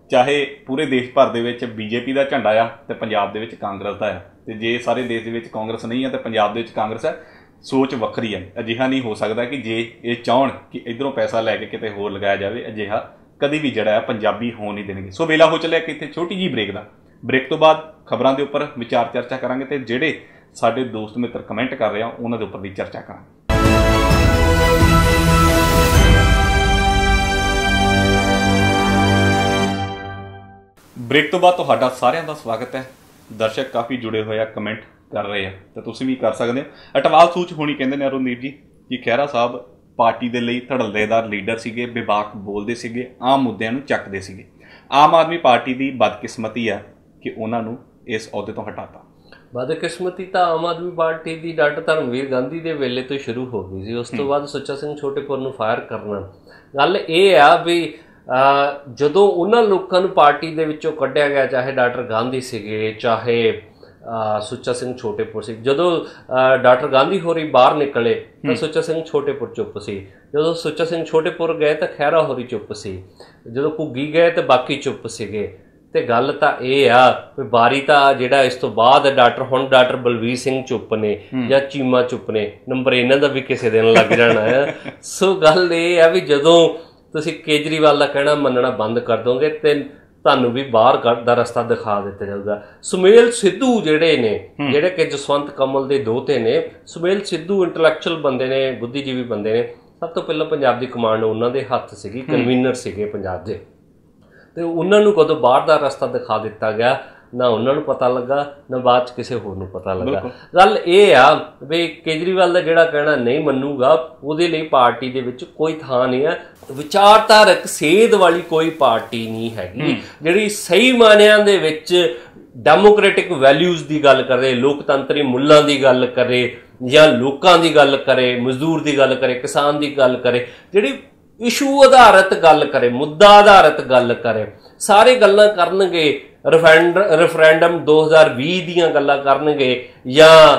ਚਾਹੇ ਪੂਰੇ ਦੇਸ਼ ਭਰ ਦੇ ਵਿੱਚ ਬੀਜੇਪੀ ਦਾ ਝੰਡਾ ਆ ਤੇ ਪੰਜਾਬ ਦੇ ਵਿੱਚ ਕਾਂਗਰਸ ਦਾ ਆ, ਤੇ ਜੇ ਸਾਰੇ ਦੇਸ਼ ਦੇ ਵਿੱਚ ਕਾਂਗਰਸ ਨਹੀਂ ਹੈ ਤੇ ਪੰਜਾਬ ਦੇ ਵਿੱਚ ਕਾਂਗਰਸ ਹੈ ਸੋਚ ਵੱਖਰੀ ਹੈ। ਅਜਿਹਾ ਨਹੀਂ ਹੋ ਸਕਦਾ ਕਿ ਜੇ ਇਹ ਚਾਹਣ ਕਿ ਇਧਰੋਂ ਪੈਸਾ ਲੈ ਕੇ ਕਿਤੇ ਹੋਰ ਲਗਾਇਆ ਜਾਵੇ, ਅਜਿਹਾ ਕਦੀ ਵੀ ਜਿਹੜਾ ਹੈ ਪੰਜਾਬੀ ਹੋਣ ਨਹੀਂ ਦੇਣਗੇ। ਸੋ ਵੇਲਾ ਹੋ ਚੱਲਿਆ ਕਿ ਇੱਥੇ ਛੋਟੀ ਜੀ ਬ੍ਰੇਕ ਦਾ। ਬ੍ਰੇਕ ਤੋਂ ਬਾਅਦ ਖਬਰਾਂ ਦੇ ਉੱਪਰ ਵਿਚਾਰ ਚਰਚਾ ਕਰਾਂਗੇ ਤੇ ਜਿਹੜੇ ਸਾਡੇ ਦੋਸਤ ਮਿੱਤਰ ਕਮੈਂਟ ਕਰ ਰਹੇ ਆ, ਉਹਨਾਂ ਦੇ ਉੱਪਰ ਵੀ ਚਰਚਾ ਕਰਾਂਗੇ। ਬ੍ਰੇਕ ਤੋਂ ਬਾਅਦ ਤੁਹਾਡਾ ਸਾਰਿਆਂ ਦਾ ਸਵਾਗਤ ਹੈ। ਦਰਸ਼ਕ ਕਾਫੀ ਜੁੜੇ ਹੋਏ ਆ ਕਮੈਂਟ ਕਰ ਰਹੇ ਆ। ਤਾਂ ਤੁਸੀਂ ਵੀ ਕਰ ਸਕਦੇ ਹੋ। ਅਟਵਾਲ ਸੂਚ ਹੋਣੀ ਕਹਿੰਦੇ ਨੇ ਅਰੁਣਦੀਪ ਜੀ ਕਿ ਖਹਿਰਾ ਸਾਹਿਬ ਪਾਰਟੀ ਦੇ ਲਈ ਧੜਲੇਦਾਰ ਲੀਡਰ ਸੀਗੇ ਵਿਵਾਕ ਬੋਲਦੇ ਸੀਗੇ ਆਮ ਮੁੱਦਿਆਂ ਨੂੰ ਚੱਕਦੇ ਸੀਗੇ। ਆਮ ਆਦਮੀ ਪਾਰਟੀ ਦੀ ਬਦਕਿਸਮਤੀ ਆ ਕਿ ਉਹਨਾਂ ਨੂੰ ਇਸ ਅਹੁਦੇ ਤੋਂ ਹਟਾਤਾ। ਬਦਕਿਸਮਤੀ ਤਾਂ ਆਮ ਆਦਮੀ ਪਾਰਟੀ ਦੀ ਡਾਕਟਰ ਧਰਮਵੀਰ ਗਾਂਧੀ ਦੇ ਵੇਲੇ ਤੋਂ ਸ਼ੁਰੂ ਹੋ ਗਈ ਸੀ। ਉਸ ਤੋਂ ਬਾਅਦ ਸੁੱਚਾ ਸਿੰਘ ਛੋਟੇਪੁਰ ਨੂੰ ਫਾਇਰ ਕਰਨਾ। ਗੱਲ ਇਹ ਆ ਵੀ ਜਦੋਂ ਉਹਨਾਂ ਲੋਕਾਂ ਨੂੰ ਪਾਰਟੀ ਦੇ ਵਿੱਚੋਂ ਕੱਢਿਆ ਗਿਆ ਚਾਹੇ ਡਾਕਟਰ ਗਾਂਧੀ ਸੀਗੇ ਚਾਹੇ ਸੁੱਚਾ ਸਿੰਘ ਛੋਟੇਪੁਰ ਸੀ। ਜਦੋਂ ਡਾਕਟਰ ਗਾਂਧੀ ਹੋਰੀ ਬਾਹਰ ਨਿਕਲੇ ਤਾਂ ਸੁੱਚਾ ਸਿੰਘ ਛੋਟੇਪੁਰ ਚੁੱਪ ਸੀ। ਜਦੋਂ ਸੁੱਚਾ ਸਿੰਘ ਛੋਟੇਪੁਰ ਗਏ ਤਾਂ ਖਹਿਰਾ ਹੋਰੀ ਚੁੱਪ ਸੀ। ਜਦੋਂ ਘੁੱਗੀ ਗਏ ਤਾਂ ਬਾਕੀ ਚੁੱਪ ਸੀਗੇ। ਤੇ ਗੱਲ ਤਾਂ ਇਹ ਆ ਵੀ ਬਾਰੀ ਤਾਂ ਜਿਹੜਾ ਇਸ ਤੋਂ ਬਾਅਦ ਡਾਕਟਰ ਹੁਣ ਡਾਕਟਰ ਬਲਵੀਰ ਸਿੰਘ ਚੁੱਪ ਨੇ ਜਾਂ ਚੀਮਾ ਚੁੱਪ ਨੇ ਨੰਬਰ ਇਹਨਾਂ ਦਾ ਵੀ ਕਿਸੇ ਦਿਨ ਲੱਗ ਜਾਣਾ ਹੈ <laughs> ਸੋ ਗੱਲ ਇਹ ਆ ਵੀ ਜਦੋਂ ਤੁਸੀਂ ਕੇਜਰੀਵਾਲ ਦਾ ਕਹਿਣਾ ਮੰਨਣਾ ਬੰਦ ਕਰ ਦੋਗੇ ਤੇ ਤੁਹਾਨੂੰ ਵੀ ਬਾਹਰ ਕੱਢ ਦਾ ਰਸਤਾ ਦਿਖਾ ਦਿੱਤਾ ਜਾਊਗਾ। ਸੁਮੇਲ ਸਿੱਧੂ ਜਿਹੜੇ ਨੇ ਜਿਹੜੇ ਕਿ ਜਸਵੰਤ ਕਮਲ ਦੇ ਦੋਤੇ ਨੇ ਸੁਮੇਲ ਸਿੱਧੂ ਇੰਟੈਲੈਕਚੁਅਲ ਬੰਦੇ ਨੇ ਬੁੱਧੀਜੀਵੀ ਬੰਦੇ ਨੇ। ਸਭ ਤੋਂ ਪਹਿਲਾਂ ਪੰਜਾਬ ਦੀ ਕਮਾਂਡ ਉਹਨਾਂ ਦੇ ਹੱਥ ਸੀਗੀ ਕਨਵੀਨਰ ਸੀਗੇ ਪੰਜਾਬ ਦੇ। ਤੇ ਉਹਨਾਂ ਨੂੰ ਕਦੋਂ ਬਾਹਰ ਦਾ ਰਸਤਾ ਦਿਖਾ ਦਿੱਤਾ ਗਿਆ? ਨਾ ਉਹਨਾਂ ਨੂੰ ਪਤਾ ਲੱਗਾ ਨਾ ਬਾਅਦ ਚ ਕਿਸੇ ਹੋਰ ਨੂੰ ਪਤਾ ਲੱਗਾ। ਗੱਲ ਇਹ ਆ ਵੀ ਕੇਜਰੀਵਾਲ ਦਾ ਜਿਹੜਾ ਕਹਿਣਾ ਨਹੀਂ ਮੰਨੂਗਾ ਉਹਦੇ ਲਈ ਪਾਰਟੀ ਦੇ ਵਿੱਚ ਕੋਈ ਥਾਂ ਨਹੀਂ ਹੈ ਵਿਚਾਰਧਾਰਕ ਸੇਧ ਵਾਲੀ ਕੋਈ ਪਾਰਟੀ ਨਹੀਂ ਹੈਗੀ। ਜਿਹੜੀ ਸਹੀ ਮਾਨਿਆਂ ਦੇ ਵਿੱਚ ਡੈਮੋਕ੍ਰੈਟਿਕ ਵੈਲਿਊਜ਼ ਦੀ ਗੱਲ ਕਰੇ ਲੋਕਤੰਤਰੀ ਮੁੱਲਾਂ ਦੀ ਗੱਲ ਕਰੇ ਜਾਂ ਲੋਕਾਂ ਦੀ ਗੱਲ ਕਰੇ ਮਜ਼ਦੂਰ ਦੀ ਗੱਲ ਕਰੇ ਕਿਸਾਨ ਦੀ ਗੱਲ ਕਰੇ ਜਿਹੜੀ ਇਸ਼ੂ ਆਧਾਰਿਤ ਗੱਲ ਕਰੇ, ਮੁੱਦਾ ਆਧਾਰਿਤ ਗੱਲ ਕਰੇ। ਸਾਰੇ ਗੱਲਾਂ ਕਰਨਗੇ ਰੈਫਰੈਂਡਮ 2020 ਦੀਆਂ ਗੱਲਾਂ ਕਰਨਗੇ ਜਾਂ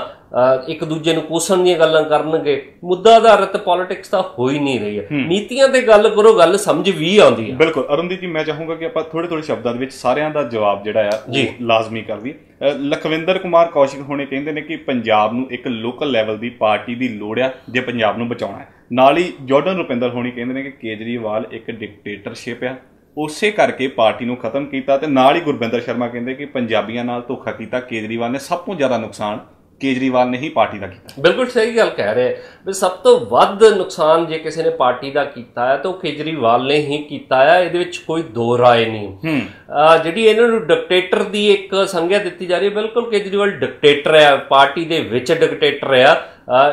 ਇੱਕ ਦੂਜੇ ਨੂੰ ਕੋਸਣ ਦੀਆਂ ਗੱਲਾਂ ਕਰਨਗੇ। ਮੁੱਦਾ ਆਧਾਰਿਤ ਪੋਲਿਟਿਕਸ ਤਾਂ ਹੋ ਹੀ ਨਹੀਂ ਰਹੀ ਹੈ। ਨੀਤੀਆਂ ਤੇ ਗੱਲ ਕਰੋ ਗੱਲ ਸਮਝ ਵੀ ਆਉਂਦੀ ਹੈ। ਬਿਲਕੁਲ। ਅਰੁਣਦੀਪ ਜੀ ਮੈਂ ਚਾਹੂੰਗਾ ਕਿ ਆਪਾਂ ਥੋੜੇ ਥੋੜੇ ਸ਼ਬਦਾਂ ਦੇ ਵਿੱਚ ਸਾਰਿਆਂ ਦਾ ਜਵਾਬ ਜਿਹੜਾ ਆ ਉਹ ਲਾਜ਼ਮੀ ਕਰ ਲਈ ਲਖਵਿੰਦਰ ਕੁਮਾਰ ਕੌਸ਼ਿਕ ਹੋਣੇ ਕਹਿੰਦੇ ਨੇ ਕਿ ਪੰਜਾਬ ਨੂੰ ਇੱਕ ਲੋਕਲ ਲੈਵਲ ਦੀ ਪਾਰਟੀ ਦੀ ਲੋੜ ਆ ਜੇ ਪੰਜਾਬ ਨੂੰ ਬਚਾਉਣਾ ਹੈ। ਨਾਲ ਹੀ ਜਾਰਡਨ ਰੁਪਿੰਦਰ ਹੋਣੀ ਕਹਿੰਦੇ ਨੇ ਕਿ ਕੇਜਰੀਵਾਲ ਇੱਕ ਡਿਕਟੇਟਰਸ਼ਿਪ ਆ। ਉਸੇ ਕਰਕੇ ਪਾਰਟੀ ਨੂੰ ਖਤਮ ਕੀਤਾ ਤੇ ਨਾਲ ਹੀ ਗੁਰਬਿੰਦਰ ਸ਼ਰਮਾ ਕਹਿੰਦੇ ਕਿ ਪੰਜਾਬੀਆਂ ਨਾਲ ਧੋਖਾ ਕੀਤਾ। ਕੇਜਰੀਵਾਲ ਨੇ ਸਭ ਤੋਂ ਜ਼ਿਆਦਾ ਨੁਕਸਾਨ ਕੇਜਰੀਵਾਲ ਨੇ ਹੀ ਪਾਰਟੀ ਦਾ ਕੀਤਾ। ਬਿਲਕੁਲ ਸਹੀ ਗੱਲ ਕਹਿ ਰਹੇ ਵੀ ਸਭ ਤੋਂ ਵੱਧ ਨੁਕਸਾਨ ਜੇ ਕਿਸੇ ਨੇ ਪਾਰਟੀ ਦਾ ਕੀਤਾ ਹੈ ਤਾਂ ਉਹ ਕੇਜਰੀਵਾਲ ਨੇ ਹੀ ਕੀਤਾ ਹੈ। ਇਹਦੇ ਵਿੱਚ ਕੋਈ ਦੋ ਰਾਏ ਨਹੀਂ। ਜਿਹੜੀ ਇਹਨਾਂ ਨੂੰ ਡਿਕਟੇਟਰ ਦੀ ਇੱਕ ਸੰਗਿਆ ਦਿੱਤੀ ਜਾ ਰਹੀ ਹੈ ਬਿਲਕੁਲ ਕੇਜਰੀਵਾਲ ਡਿਕਟੇਟਰ ਹੈ। ਪਾਰਟੀ ਦੇ ਵਿੱਚ ਡਿਕਟੇਟਰ ਹੈ।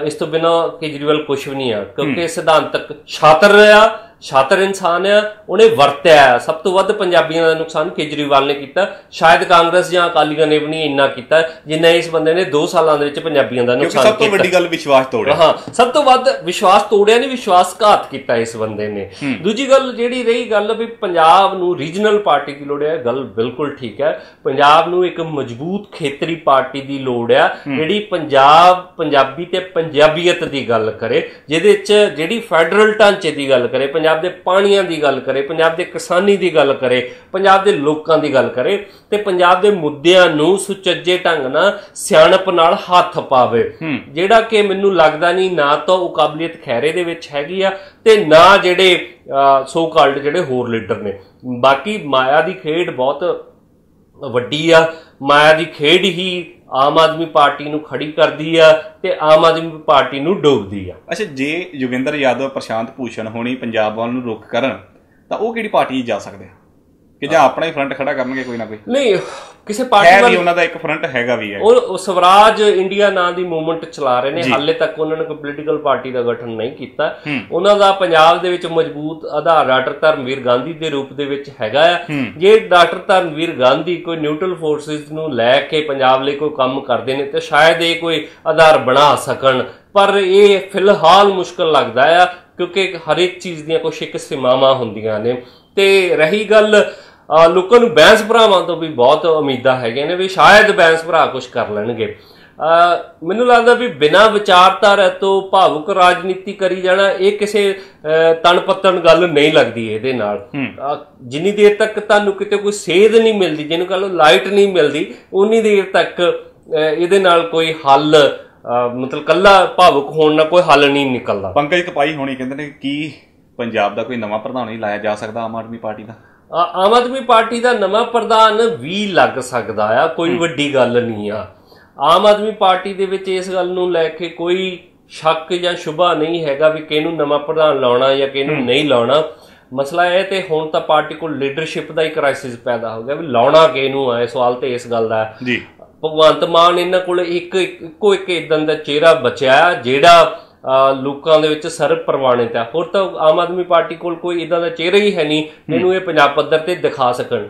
ਇਸ ਤੋਂ ਬਿਨਾ ਕੇਜਰੀਵਾਲ ਕੁਝ ਵੀ ਨਹੀਂ ਆ ਕਿਉਂਕਿ ਸਿਧਾਂਤਕ ਛਾਤਰ ਰਿਹਾ ਛਾਤਰ ਇਨਸਾਨ ਆ ਉਹਨੇ ਵਰਤਿਆ ਸਭ ਤੋਂ ਵੱਧ ਪੰਜਾਬੀਆਂ ਦਾ ਨੁਕਸਾਨ ਕੇਜਰੀਵਾਲ ਨੇ ਕੀਤਾ। ਸ਼ਾਇਦ ਕਾਂਗਰਸ ਜਾਂ ਅਕਾਲੀਆਂ ਨੇ ਵੀ ਨਹੀਂ ਇੰਨਾ ਕੀਤਾ ਜਿੰਨਾ ਇਸ ਬੰਦੇ ਨੇ 2 ਸਾਲਾਂ ਦੇ ਵਿੱਚ ਪੰਜਾਬੀਆਂ ਦਾ ਨੁਕਸਾਨ ਕੀਤਾ ਸਭ ਤੋਂ ਵੱਡੀ ਗੱਲ ਵਿਸ਼ਵਾਸ ਤੋੜਿਆ। ਹਾਂ ਸਭ ਤੋਂ ਵੱਧ ਵਿਸ਼ਵਾਸ ਤੋੜਿਆ ਨਹੀਂ ਵਿਸ਼ਵਾਸਘਾਤ ਕੀਤਾ ਇਸ ਬੰਦੇ ਨੇ। ਦੂਜੀ ਗੱਲ ਜਿਹੜੀ ਰਹੀ ਗੱਲ ਵੀ ਪੰਜਾਬ ਨੂੰ ਰੀਜਨਲ ਪਾਰਟੀ ਦੀ ਲੋੜ ਹੈ ਗੱਲ ਬਿਲਕੁਲ ਠੀਕ ਹੈ। ਪੰਜਾਬ ਨੂੰ ਇੱਕ ਮਜ਼ਬੂਤ ਖੇਤਰੀ ਪਾਰਟੀ ਦੀ ਲੋੜ ਹੈ ਜਿਹੜੀ ਪੰਜਾਬ ਪੰਜਾਬੀ ਤੇ ਪੰਜਾਬੀਅਤ ਦੀ ਗੱਲ ਕਰੇ ਜਿਹਦੇ ਵਿੱਚ ਜਿਹੜੀ ਫੈਡਰਲ ਢਾਂਚੇ ਦੀ ਗੱਲ ਕਰੇ ਪੰਜਾਬ ਦੇ ਪਾਣੀਆਂ ਦੀ ਗੱਲ ਕਰੇ ਪੰਜਾਬ ਦੇ ਕਿਸਾਨੀ ਦੀ ਗੱਲ ਕਰੇ ਪੰਜਾਬ ਦੇ ਲੋਕਾਂ ਦੀ ਗੱਲ ਕਰੇ ਤੇ ਪੰਜਾਬ ਦੇ ਮੁੱਦਿਆਂ ਨੂੰ ਸੁਚੱਜੇ ਢੰਗ ਨਾਲ ਸਿਆਣਪ ਨਾਲ ਹੱਥ ਪਾਵੇ। ਜਿਹੜਾ ਕਿ ਮੈਨੂੰ ਲੱਗਦਾ ਨਹੀਂ ਨਾ ਤਾਂ ਉਹ ਕਾਬਲੀਅਤ ਖੈਰੇ ਦੇ ਵਿੱਚ ਹੈਗੀ ਆ ਤੇ ਨਾ ਜਿਹੜੇ ਸੋ ਕਾਲਡ ਜਿਹੜੇ ਹੋਰ ਲੀਡਰ ਨੇ। ਬਾਕੀ ਮਾਇਆ ਦੀ ਖੇਡ ਬਹੁਤ ਵੱਡੀ ਆ ਮਾਇਆ ਦੀ ਖੇਡ ਹੀ ਆਮ ਆਦਮੀ ਪਾਰਟੀ ਨੂੰ ਖੜੀ ਕਰਦੀ ਆ ਤੇ ਆਮ ਆਦਮੀ ਪਾਰਟੀ ਨੂੰ ਡੋਬਦੀ ਆ। ਅੱਛਾ, ਜੇ ਯੁਵਿੰਦਰ ਯਾਦਵ, ਪ੍ਰਸ਼ਾਂਤ ਭੂਸ਼ਣ ਹੋਣੀ ਪੰਜਾਬ ਵੱਲ ਨੂੰ ਰੁਕ ਕਰਨ, ਤਾਂ ਉਹ ਕਿਹੜੀ ਪਾਰਟੀ ਜਾ ਸਕਦੇ ਆ? ਕਿ ਜਾਂ ਆਪਣਾ ਹੀ ਫਰੰਟ ਖੜਾ ਕਰਨਗੇ ਕੋਈ ਨਾ ਕੋਈ। ਨਹੀਂ ਕਿਸੇ ਪਾਰਟੀ ਹੈ ਵੀ ਉਹਨਾਂ ਦਾ ਇੱਕ ਫਰੰਟ ਹੈਗਾ ਵੀ ਹੈ। ਉਹ ਸਵਰਾਜ ਇੰਡੀਆ ਨਾਂ ਦੀ ਮੂਵਮੈਂਟ ਚਲਾ ਰਹੇ ਨੇ। ਹਾਲੇ ਤੱਕ ਉਹਨਾਂ ਨੇ ਕੋਈ ਪੋਲੀਟੀਕਲ ਪਾਰਟੀ ਦਾ ਗਠਨ ਨਹੀਂ ਕੀਤਾ। ਉਹਨਾਂ ਦਾ ਪੰਜਾਬ ਦੇ ਵਿੱਚ ਮਜ਼ਬੂਤ ਆਧਾਰ ਡਾਕਟਰ ਧਰਮਵੀਰ ਗਾਂਧੀ ਦੇ ਰੂਪ ਦੇ ਵਿੱਚ ਹੈਗਾ ਆ। ਜੇ ਡਾਕਟਰ ਧਰਮਵੀਰ ਗਾਂਧੀ ਕੋਈ ਨਿਊਟਰਲ ਫੋਰਸਸ ਨੂੰ ਲੈ ਕੇ ਪੰਜਾਬ ਲਈ ਕੋਈ ਕੰਮ ਕਰਦੇ ਨੇ ਤੇ ਸ਼ਾਇਦ ਇਹ ਕੋਈ ਆਧਾਰ ਬਣਾ ਸਕਣ। ਪਰ ਇਹ ਫਿਲਹਾਲ ਮੁਸ਼ਕਲ ਲੱਗਦਾ ਆ ਕਿਉਂਕਿ ਹਰ ਇੱਕ ਚੀਜ਼ ਦੀਆਂ ਕੁਝ ਇੱਕ ਸੀਮਾਵਾਂ ਹੁੰਦੀਆਂ ਨੇ। ਤੇ ਰਹੀ ਗੱਲ ਲੋਕਾਂ ਨੂੰ ਬੈਂਸ ਭਰਾਵਾਂ ਤੋਂ ਵੀ ਬਹੁਤ ਉਮੀਦਾਂ ਹੈਗੀਆਂ ਨੇ ਵੀ ਸ਼ਾਇਦ ਬੈਂਸ ਭਰਾ ਕੁਝ ਕਰ ਲੈਣਗੇ। ਮੈਨੂੰ ਲੱਗਦਾ ਵੀ ਬਿਨਾਂ ਵਿਚਾਰਧਾਰਾ ਤੋਂ ਭਾਵੁਕ ਰਾਜਨੀਤੀ ਕਰੀ ਜਾਣਾ ਇਹ ਕਿਸੇ ਤਣਪੱਤਣ ਗੱਲ ਨਹੀਂ ਲੱਗਦੀ ਇਹਦੇ ਨਾਲ। ਜਿੰਨੀ ਦੇਰ ਤੱਕ ਤੁਹਾਨੂੰ ਕਿਤੇ ਕੋਈ ਸੇਧ ਨਹੀਂ ਮਿਲਦੀ ਜਿਹਨੂੰ ਕਹ ਲੋ ਲਾਈਟ ਨਹੀਂ ਮਿਲਦੀ ਉਨੀ ਦੇਰ ਤੱਕ ਇਹਦੇ ਨਾਲ ਕੋਈ ਹੱਲ ਮਤਲਬ ਕੱਲਾ ਭਾਵੁਕ ਹੋਣ ਨਾਲ ਕੋਈ ਹੱਲ ਨਹੀਂ ਨਿਕਲਦਾ। ਪੰਕਜ ਕਪਾਈ ਹੋਣੀ ਕਹਿੰਦੇ ਨੇ ਕੀ ਪੰਜਾਬ ਦਾ ਕੋਈ ਨਵਾਂ ਪ੍ਰਧਾਨ ਨਹੀਂ ਲਾਇਆ ਜਾ ਸਕਦਾ ਆਮ ਆਦਮੀ ਪਾਰਟੀ ਦਾ। ਆਮ ਆਦਮੀ ਪਾਰਟੀ ਦਾ ਨਵਾਂ ਪ੍ਰਧਾਨ ਵੀ ਲੱਗ ਸਕਦਾ ਆ ਕੋਈ ਵੱਡੀ ਗੱਲ ਨਹੀਂ ਆ। ਆਮ ਆਦਮੀ ਪਾਰਟੀ ਦੇ ਵਿੱਚ ਇਸ ਗੱਲ ਨੂੰ ਲੈ ਕੇ ਕੋਈ ਸ਼ੱਕ ਜਾਂ ਸ਼ੁਭਾ ਨਹੀਂ ਹੈਗਾ ਵੀ ਕਿਹਨੂੰ ਨਵਾਂ ਪ੍ਰਧਾਨ ਲਾਉਣਾ ਜਾਂ ਕਿਹਨੂੰ ਨਹੀਂ ਲਾਉਣਾ। ਮਸਲਾ ਇਹ ਤੇ ਹੁਣ ਤਾਂ ਪਾਰਟੀ ਕੋਲ ਲੀਡਰਸ਼ਿਪ ਦਾ ਹੀ ਕ੍ਰਾਈਸਿਸ ਪੈਦਾ ਹੋ ਗਿਆ ਵੀ ਲਾਉਣਾ ਕਿਹਨੂੰ ਆ ਇਹ ਸਵਾਲ ਤੇ ਇਸ ਗੱਲ ਦਾ। ਜੀ। ਭਗਵੰਤ ਮਾਨ ਇਹਨਾਂ ਕੋਲ ਇੱਕ ਇੱਕੋ ਇੱਕ ਇਦਾਂ ਦਾ ਚਿਹਰਾ ਬਚਿਆ ਜਿਹੜਾ ਲੋਕਾਂ ਦੇ ਵਿੱਚ ਸਰਬ ਪ੍ਰਵਾਨਿਤ ਹੈ। ਹੋਰ ਤਾਂ ਆਮ ਆਦਮੀ ਪਾਰਟੀ ਕੋਲ ਕੋਈ ਇਦਾਂ ਦਾ ਚਿਹਰਾ ਹੀ ਹੈ ਨਹੀਂ ਜਿਹਨੂੰ ਇਹ ਪੰਜਾਬ ਪੱਧਰ ਤੇ ਦਿਖਾ ਸਕਣ।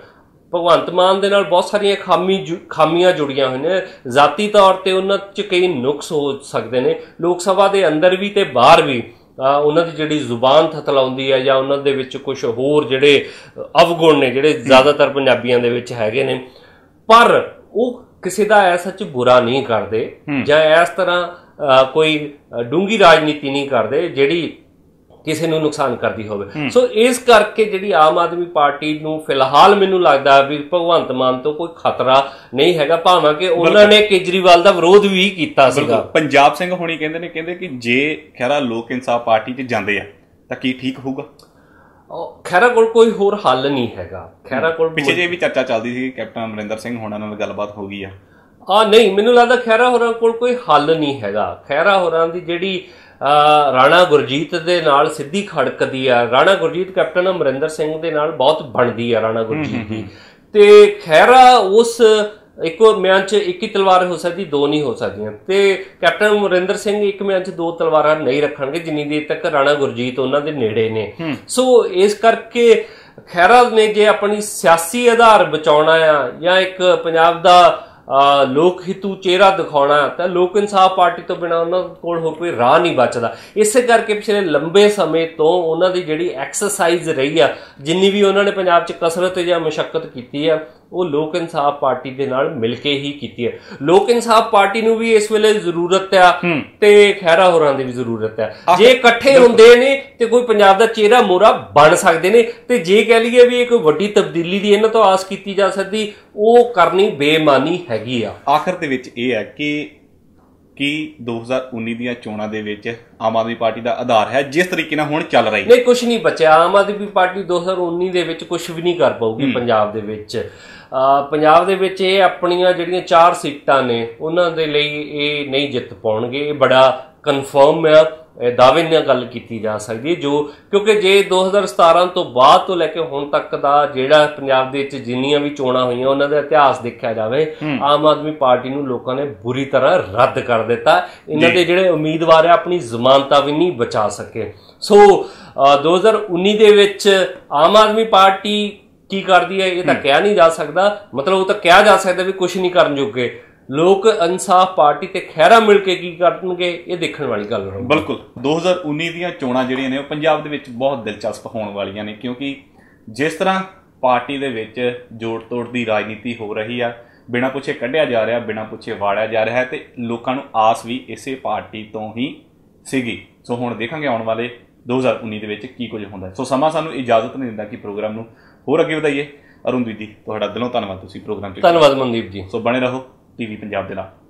ਭਗਵੰਤ ਮਾਨ ਦੇ ਨਾਲ ਬਹੁਤ ਸਾਰੀਆਂ ਖਾਮੀ ਖਾਮੀਆਂ ਜੁੜੀਆਂ ਹੋਈਆਂ ਨੇ। ਜ਼ਾਤੀ ਤੌਰ ਤੇ ਉਹਨਾਂ 'ਚ ਕਈ ਨੁਕਸ ਹੋ ਸਕਦੇ ਨੇ। ਲੋਕ ਸਭਾ ਦੇ ਅੰਦਰ ਵੀ ਤੇ ਬਾਹਰ ਵੀ ਉਹਨਾਂ ਦੀ ਜਿਹੜੀ ਜ਼ੁਬਾਨ ਥਤਲਾਉਂਦੀ ਹੈ ਜਾਂ ਉਹਨਾਂ ਦੇ ਵਿੱਚ ਕੁਝ ਹੋਰ ਜਿਹੜੇ ਅਵਗੁਣ ਨੇ ਜਿਹੜੇ ਜ਼ਿਆਦਾਤਰ ਪੰਜਾਬੀਆਂ ਦੇ ਵਿੱਚ ਹੈਗੇ ਨੇ। ਪਰ ਉਹ ਕਿਸੇ ਦਾ ਐਸਾ ਚ ਬੁਰਾ ਨਹੀਂ ਕਰਦੇ ਜਾਂ ਇਸ ਤਰ੍ਹਾਂ ਕੋਈ ਡੂੰਗੀ ਰਾਜਨੀਤੀ ਨਹੀਂ ਕਰਦੇ ਜਿਹੜੀ ਕਿਸੇ ਨੂੰ ਨੁਕਸਾਨ ਕਰਦੀ ਹੋਵੇ। ਸੋ ਇਸ ਕਰਕੇ ਜਿਹੜੀ ਆਮ ਆਦਮੀ ਪਾਰਟੀ ਨੂੰ ਫਿਲਹਾਲ ਮੈਨੂੰ ਲੱਗਦਾ ਵੀ ਭਗਵੰਤ ਮਾਨ ਤੋਂ ਕੋਈ ਖਤਰਾ ਨਹੀਂ ਹੈਗਾ ਭਾਵੇਂ ਕਿ ਉਹਨਾਂ ਨੇ ਕੇਜਰੀਵਾਲ ਦਾ ਵਿਰੋਧ ਵੀ ਕੀਤਾ ਸੀਗਾ। ਪੰਜਾਬ ਸਿੰਘ ਹੋਣੀ ਕਹਿੰਦੇ ਨੇ ਕਹਿੰਦੇ ਕਿ ਜੇ ਖੈਰਾ ਲੋਕ ਇਨਸਾਫ ਪਾਰਟੀ 'ਚ ਜਾਂਦੇ ਆ ਤਾਂ ਕੀ ਠੀਕ ਹੋਊਗਾ? ਖੈਰਾ ਕੋਲ ਕੋਈ ਹੋਰ ਹੱਲ ਨਹੀਂ ਹੈਗਾ। ਖੈਰਾ ਕੋਲ ਪਿੱਛੇ ਜੇ ਵੀ ਚਰਚਾ ਚੱਲਦੀ ਸੀ ਕੈਪਟਨ ਅਮਰਿੰਦਰ ਸਿੰਘ ਹੋਣਾ ਨਾਲ ਗੱਲਬਾਤ ਹੋ ਗਈ ਆ। ਆ ਨਹੀਂ ਮੈਨੂੰ ਲੱਗਦਾ ਖੈਰਾ ਹੋਰਾਂ ਕੋਲ ਕੋਈ ਹੱਲ ਨਹੀਂ ਹੈਗਾ। ਖੈਰਾ ਹੋਰਾਂ ਦੀ ਜਿਹੜੀ ਰਾਣਾ ਗੁਰਜੀਤ ਦੇ ਨਾਲ ਸਿੱਧੀ ਖੜਕਦੀ ਆ। ਰਾਣਾ ਗੁਰਜੀਤ ਕੈਪਟਨ ਅਮਰਿੰਦਰ ਸਿੰਘ ਦੇ ਨਾਲ ਬਹੁਤ ਬਣਦੀ ਆ ਰਾਣਾ ਗੁਰਜੀਤ ਦੀ। ਤੇ ਖੈਰਾ ਉਸ ਇੱਕੋ ਮਿਆਨ 'ਚ ਇੱਕ ਹੀ ਤਲਵਾਰ ਹੋ ਸਕਦੀ ਦੋ ਨਹੀਂ ਹੋ ਸਕਦੀਆਂ। ਤੇ ਕੈਪਟਨ ਅਮਰਿੰਦਰ ਸਿੰਘ ਇੱਕ ਮਿਆਨ 'ਚ ਦੋ ਤਲਵਾਰਾਂ ਨਹੀਂ ਰੱਖਣਗੇ ਜਿੰਨੀ ਦੇਰ ਤੱਕ ਰਾਣਾ ਗੁਰਜੀਤ ਉਹਨਾਂ ਦੇ ਨੇੜੇ ਨੇ। ਸੋ ਇਸ ਕਰਕੇ ਖੈਰਾ ਨੇ ਜੇ ਆਪਣੀ ਸਿਆਸੀ ਆਧਾਰ ਬਚਾਉਣਾ ਆ ਜਾਂ ਇੱਕ ਪੰਜਾਬ ਦਾ ਲੋਕ ਹਿੱਤੂ ਚਿਹਰਾ ਦਿਖਾਉਣਾ, ਤਾਂ ਲੋਕ ਇਨਸਾਫ ਪਾਰਟੀ ਤੋਂ ਬਿਨਾ ਉਹਨਾਂ ਕੋਲ ਹੋਰ ਕੋਈ ਰਾਹ ਨਹੀਂ ਬਚਦਾ। ਇਸੇ ਕਰਕੇ ਪਿਛਲੇ ਲੰਬੇ ਸਮੇਂ ਤੋਂ ਉਹਨਾਂ ਦੀ ਜਿਹੜੀ ਐਕਸਰਸਾਈਜ਼ ਰਹੀ ਆ, ਜਿੰਨੀ ਵੀ ਉਹਨਾਂ ਨੇ ਪੰਜਾਬ 'ਚ ਕਸਰਤ ਜਾਂ ਮੁਸ਼ਕਲ ਕੀਤੀ ਆ ਉਹ ਲੋਕ ਇਨਸਾਫ ਪਾਰਟੀ ਦੇ ਨਾਲ ਮਿਲ ਕੇ ਹੀ ਕੀਤੀ ਹੈ। ਲੋਕ ਇਨਸਾਫ ਪਾਰਟੀ ਨੂੰ ਵੀ ਇਸ ਵੇਲੇ ਜ਼ਰੂਰਤ ਆ ਤੇ ਖੈਰਾ ਹੋਰਾਂ ਦੀ ਵੀ ਜ਼ਰੂਰਤ ਆ। ਜੇ ਇਕੱਠੇ ਹੁੰਦੇ ਨੇ ਤੇ ਕੋਈ ਪੰਜਾਬ ਦਾ ਚਿਹਰਾ ਮੋਰਾ ਬਣ ਸਕਦੇ ਨੇ ਤੇ ਜੇ ਕਹਿ ਲਈਏ ਵੀ ਇੱਕ ਵੱਡੀ ਤਬਦੀਲੀ ਦੀ ਇਹਨਾਂ ਤੋਂ ਆਸ ਕੀਤੀ ਜਾ ਸਕਦੀ ਉਹ ਕਰਨੀ ਬੇਮਾਨੀ ਹੈਗੀ ਆ। ਆਖਰ ਦੇ ਵਿੱਚ ਇਹ ਹੈ ਕਿ ਕੀ 2019 ਦੀਆਂ ਚੋਣਾਂ ਦੇ ਵਿੱਚ ਆਮ ਆਦਮੀ ਪਾਰਟੀ ਦਾ ਆਧਾਰ ਹੈ ਜਿਸ ਤਰੀਕੇ ਨਾਲ ਹੁਣ ਚੱਲ ਰਹੀ ਹੈ। ਨਹੀਂ ਕੁਝ ਨਹੀਂ ਬਚਿਆ। ਆਮ ਆਦਮੀ ਪਾਰਟੀ 2019 ਦੇ ਵਿੱਚ ਕੁਝ ਵੀ ਨਹੀਂ ਕਰ ਪਾਊਗੀ ਪੰਜਾਬ ਦੇ ਵਿੱਚ। ਪੰਜਾਬ ਦੇ ਵਿੱਚ ਇਹ ਆਪਣੀਆਂ ਜਿਹੜੀਆਂ ਚਾਰ ਸੀਟਾਂ ਨੇ ਉਹਨਾਂ ਦੇ ਲਈ ਇਹ ਨਹੀਂ ਜਿੱਤ ਪਾਉਣਗੇ। ਇਹ ਬੜਾ ਕਨਫਰਮ ਇਹ ਦਾਅਵੇ ਨਾਲ ਗੱਲ ਕੀਤੀ ਜਾ ਸਕਦੀ ਹੈ ਜੋ ਕਿਉਂਕਿ ਜੇ 2017 ਤੋਂ ਬਾਅਦ ਤੋਂ ਲੈ ਕੇ ਹੁਣ ਤੱਕ ਦਾ ਜਿਹੜਾ ਪੰਜਾਬ ਦੇ ਵਿੱਚ ਜਿੰਨੀਆਂ ਵੀ ਚੋਣਾਂ ਹੋਈਆਂ ਉਹਨਾਂ ਦਾ ਇਤਿਹਾਸ ਦੇਖਿਆ ਜਾਵੇ ਆਮ ਆਦਮੀ ਪਾਰਟੀ ਨੂੰ ਲੋਕਾਂ ਨੇ ਬੁਰੀ ਤਰ੍ਹਾਂ ਰੱਦ ਕਰ ਦਿੱਤਾ। ਇਹਨਾਂ ਦੇ ਜਿਹੜੇ ਉਮੀਦਵਾਰ ਆ ਆਪਣੀ ਜ਼ਮਾਨਤਾਂ ਵੀ ਨਹੀਂ ਬਚਾ ਸਕੇ। ਸੋ ਅ, 2019 ਦੇ ਵਿੱਚ ਆਮ ਆਦਮੀ ਪਾਰਟੀ ਕੀ ਕਰਦੀ ਹੈ? ਇਹ ਤਾਂ ਕਿਹਾ ਨਹੀਂ ਜਾ ਸਕਦਾ। ਮਤਲਬ ਉਹ ਤਾਂ ਕਿਹਾ ਜਾ ਸਕਦਾ ਵੀ ਕੁਝ ਨਹੀਂ ਕਰਨ ਜੋਗੇ। ਲੋਕ ਇਨਸਾਫ ਪਾਰਟੀ ਤੇ ਖੈਰਾ ਮਿਲ ਕੇ ਕੀ ਕਰਨਗੇ? ਇਹ ਦੇਖਣ ਵਾਲੀ ਗੱਲ ਰਹੂ ਬਿਲਕੁਲ। 2019 ਦੀਆਂ ਚੋਣਾਂ ਜਿਹੜੀਆਂ ਨੇ ਉਹ ਪੰਜਾਬ ਦੇ ਵਿੱਚ ਬਹੁਤ ਦਿਲਚਸਪ ਹੋਣ ਵਾਲੀਆਂ ਨੇ ਕਿਉਂਕਿ ਜਿਸ ਤਰ੍ਹਾਂ ਪਾਰਟੀ ਦੇ ਵਿੱਚ ਜੋੜ ਤੋੜ ਦੀ ਰਾਜਨੀਤੀ ਹੋ ਰਹੀ ਆ ਬਿਨਾਂ ਪੁੱਛੇ ਕੱਢਿਆ ਜਾ ਰਿਹਾ ਬਿਨਾਂ ਪੁੱਛੇ ਵਾੜਿਆ ਜਾ ਰਿਹਾ ਹੈ ਤੇ ਲੋਕਾਂ ਨੂੰ ਆਸ ਵੀ ਇਸੇ ਪਾਰਟੀ ਤੋਂ ਹੀ ਸੀਗੀ। ਸੋ ਹੁਣ ਦੇਖਾਂਗੇ ਆਉਣ ਵਾਲੇ 2019 ਦੇ ਵਿੱਚ ਕੀ ਕੁਝ ਹੁੰਦਾ ਸੋ ਸਮਾਂ ਸਾਨੂੰ ਇਜਾਜ਼ਤ ਨਹੀਂ ਦਿੰਦਾ ਕਿ ਪ੍ਰੋਗਰਾਮ ਨੂੰ ਹੋਰ ਅੱਗੇ ਵਧਾਈਏ। ਅਰੁਣਦੀਪ ਜੀ ਤੁਹਾਡਾ ਦਿਲੋਂ ਧੰਨਵਾਦ। ਤੁਸੀਂ ਪ੍ਰੋਗਰਾਮ 'ਚ ਧੰਨਵਾਦ ਮਨਦੀਪ ਜੀ। ਸੋ ਬਣੇ ਰਹੋ। ਟੀਵੀ ਪੰਜਾਬ ਦੇ ਨਾਲ।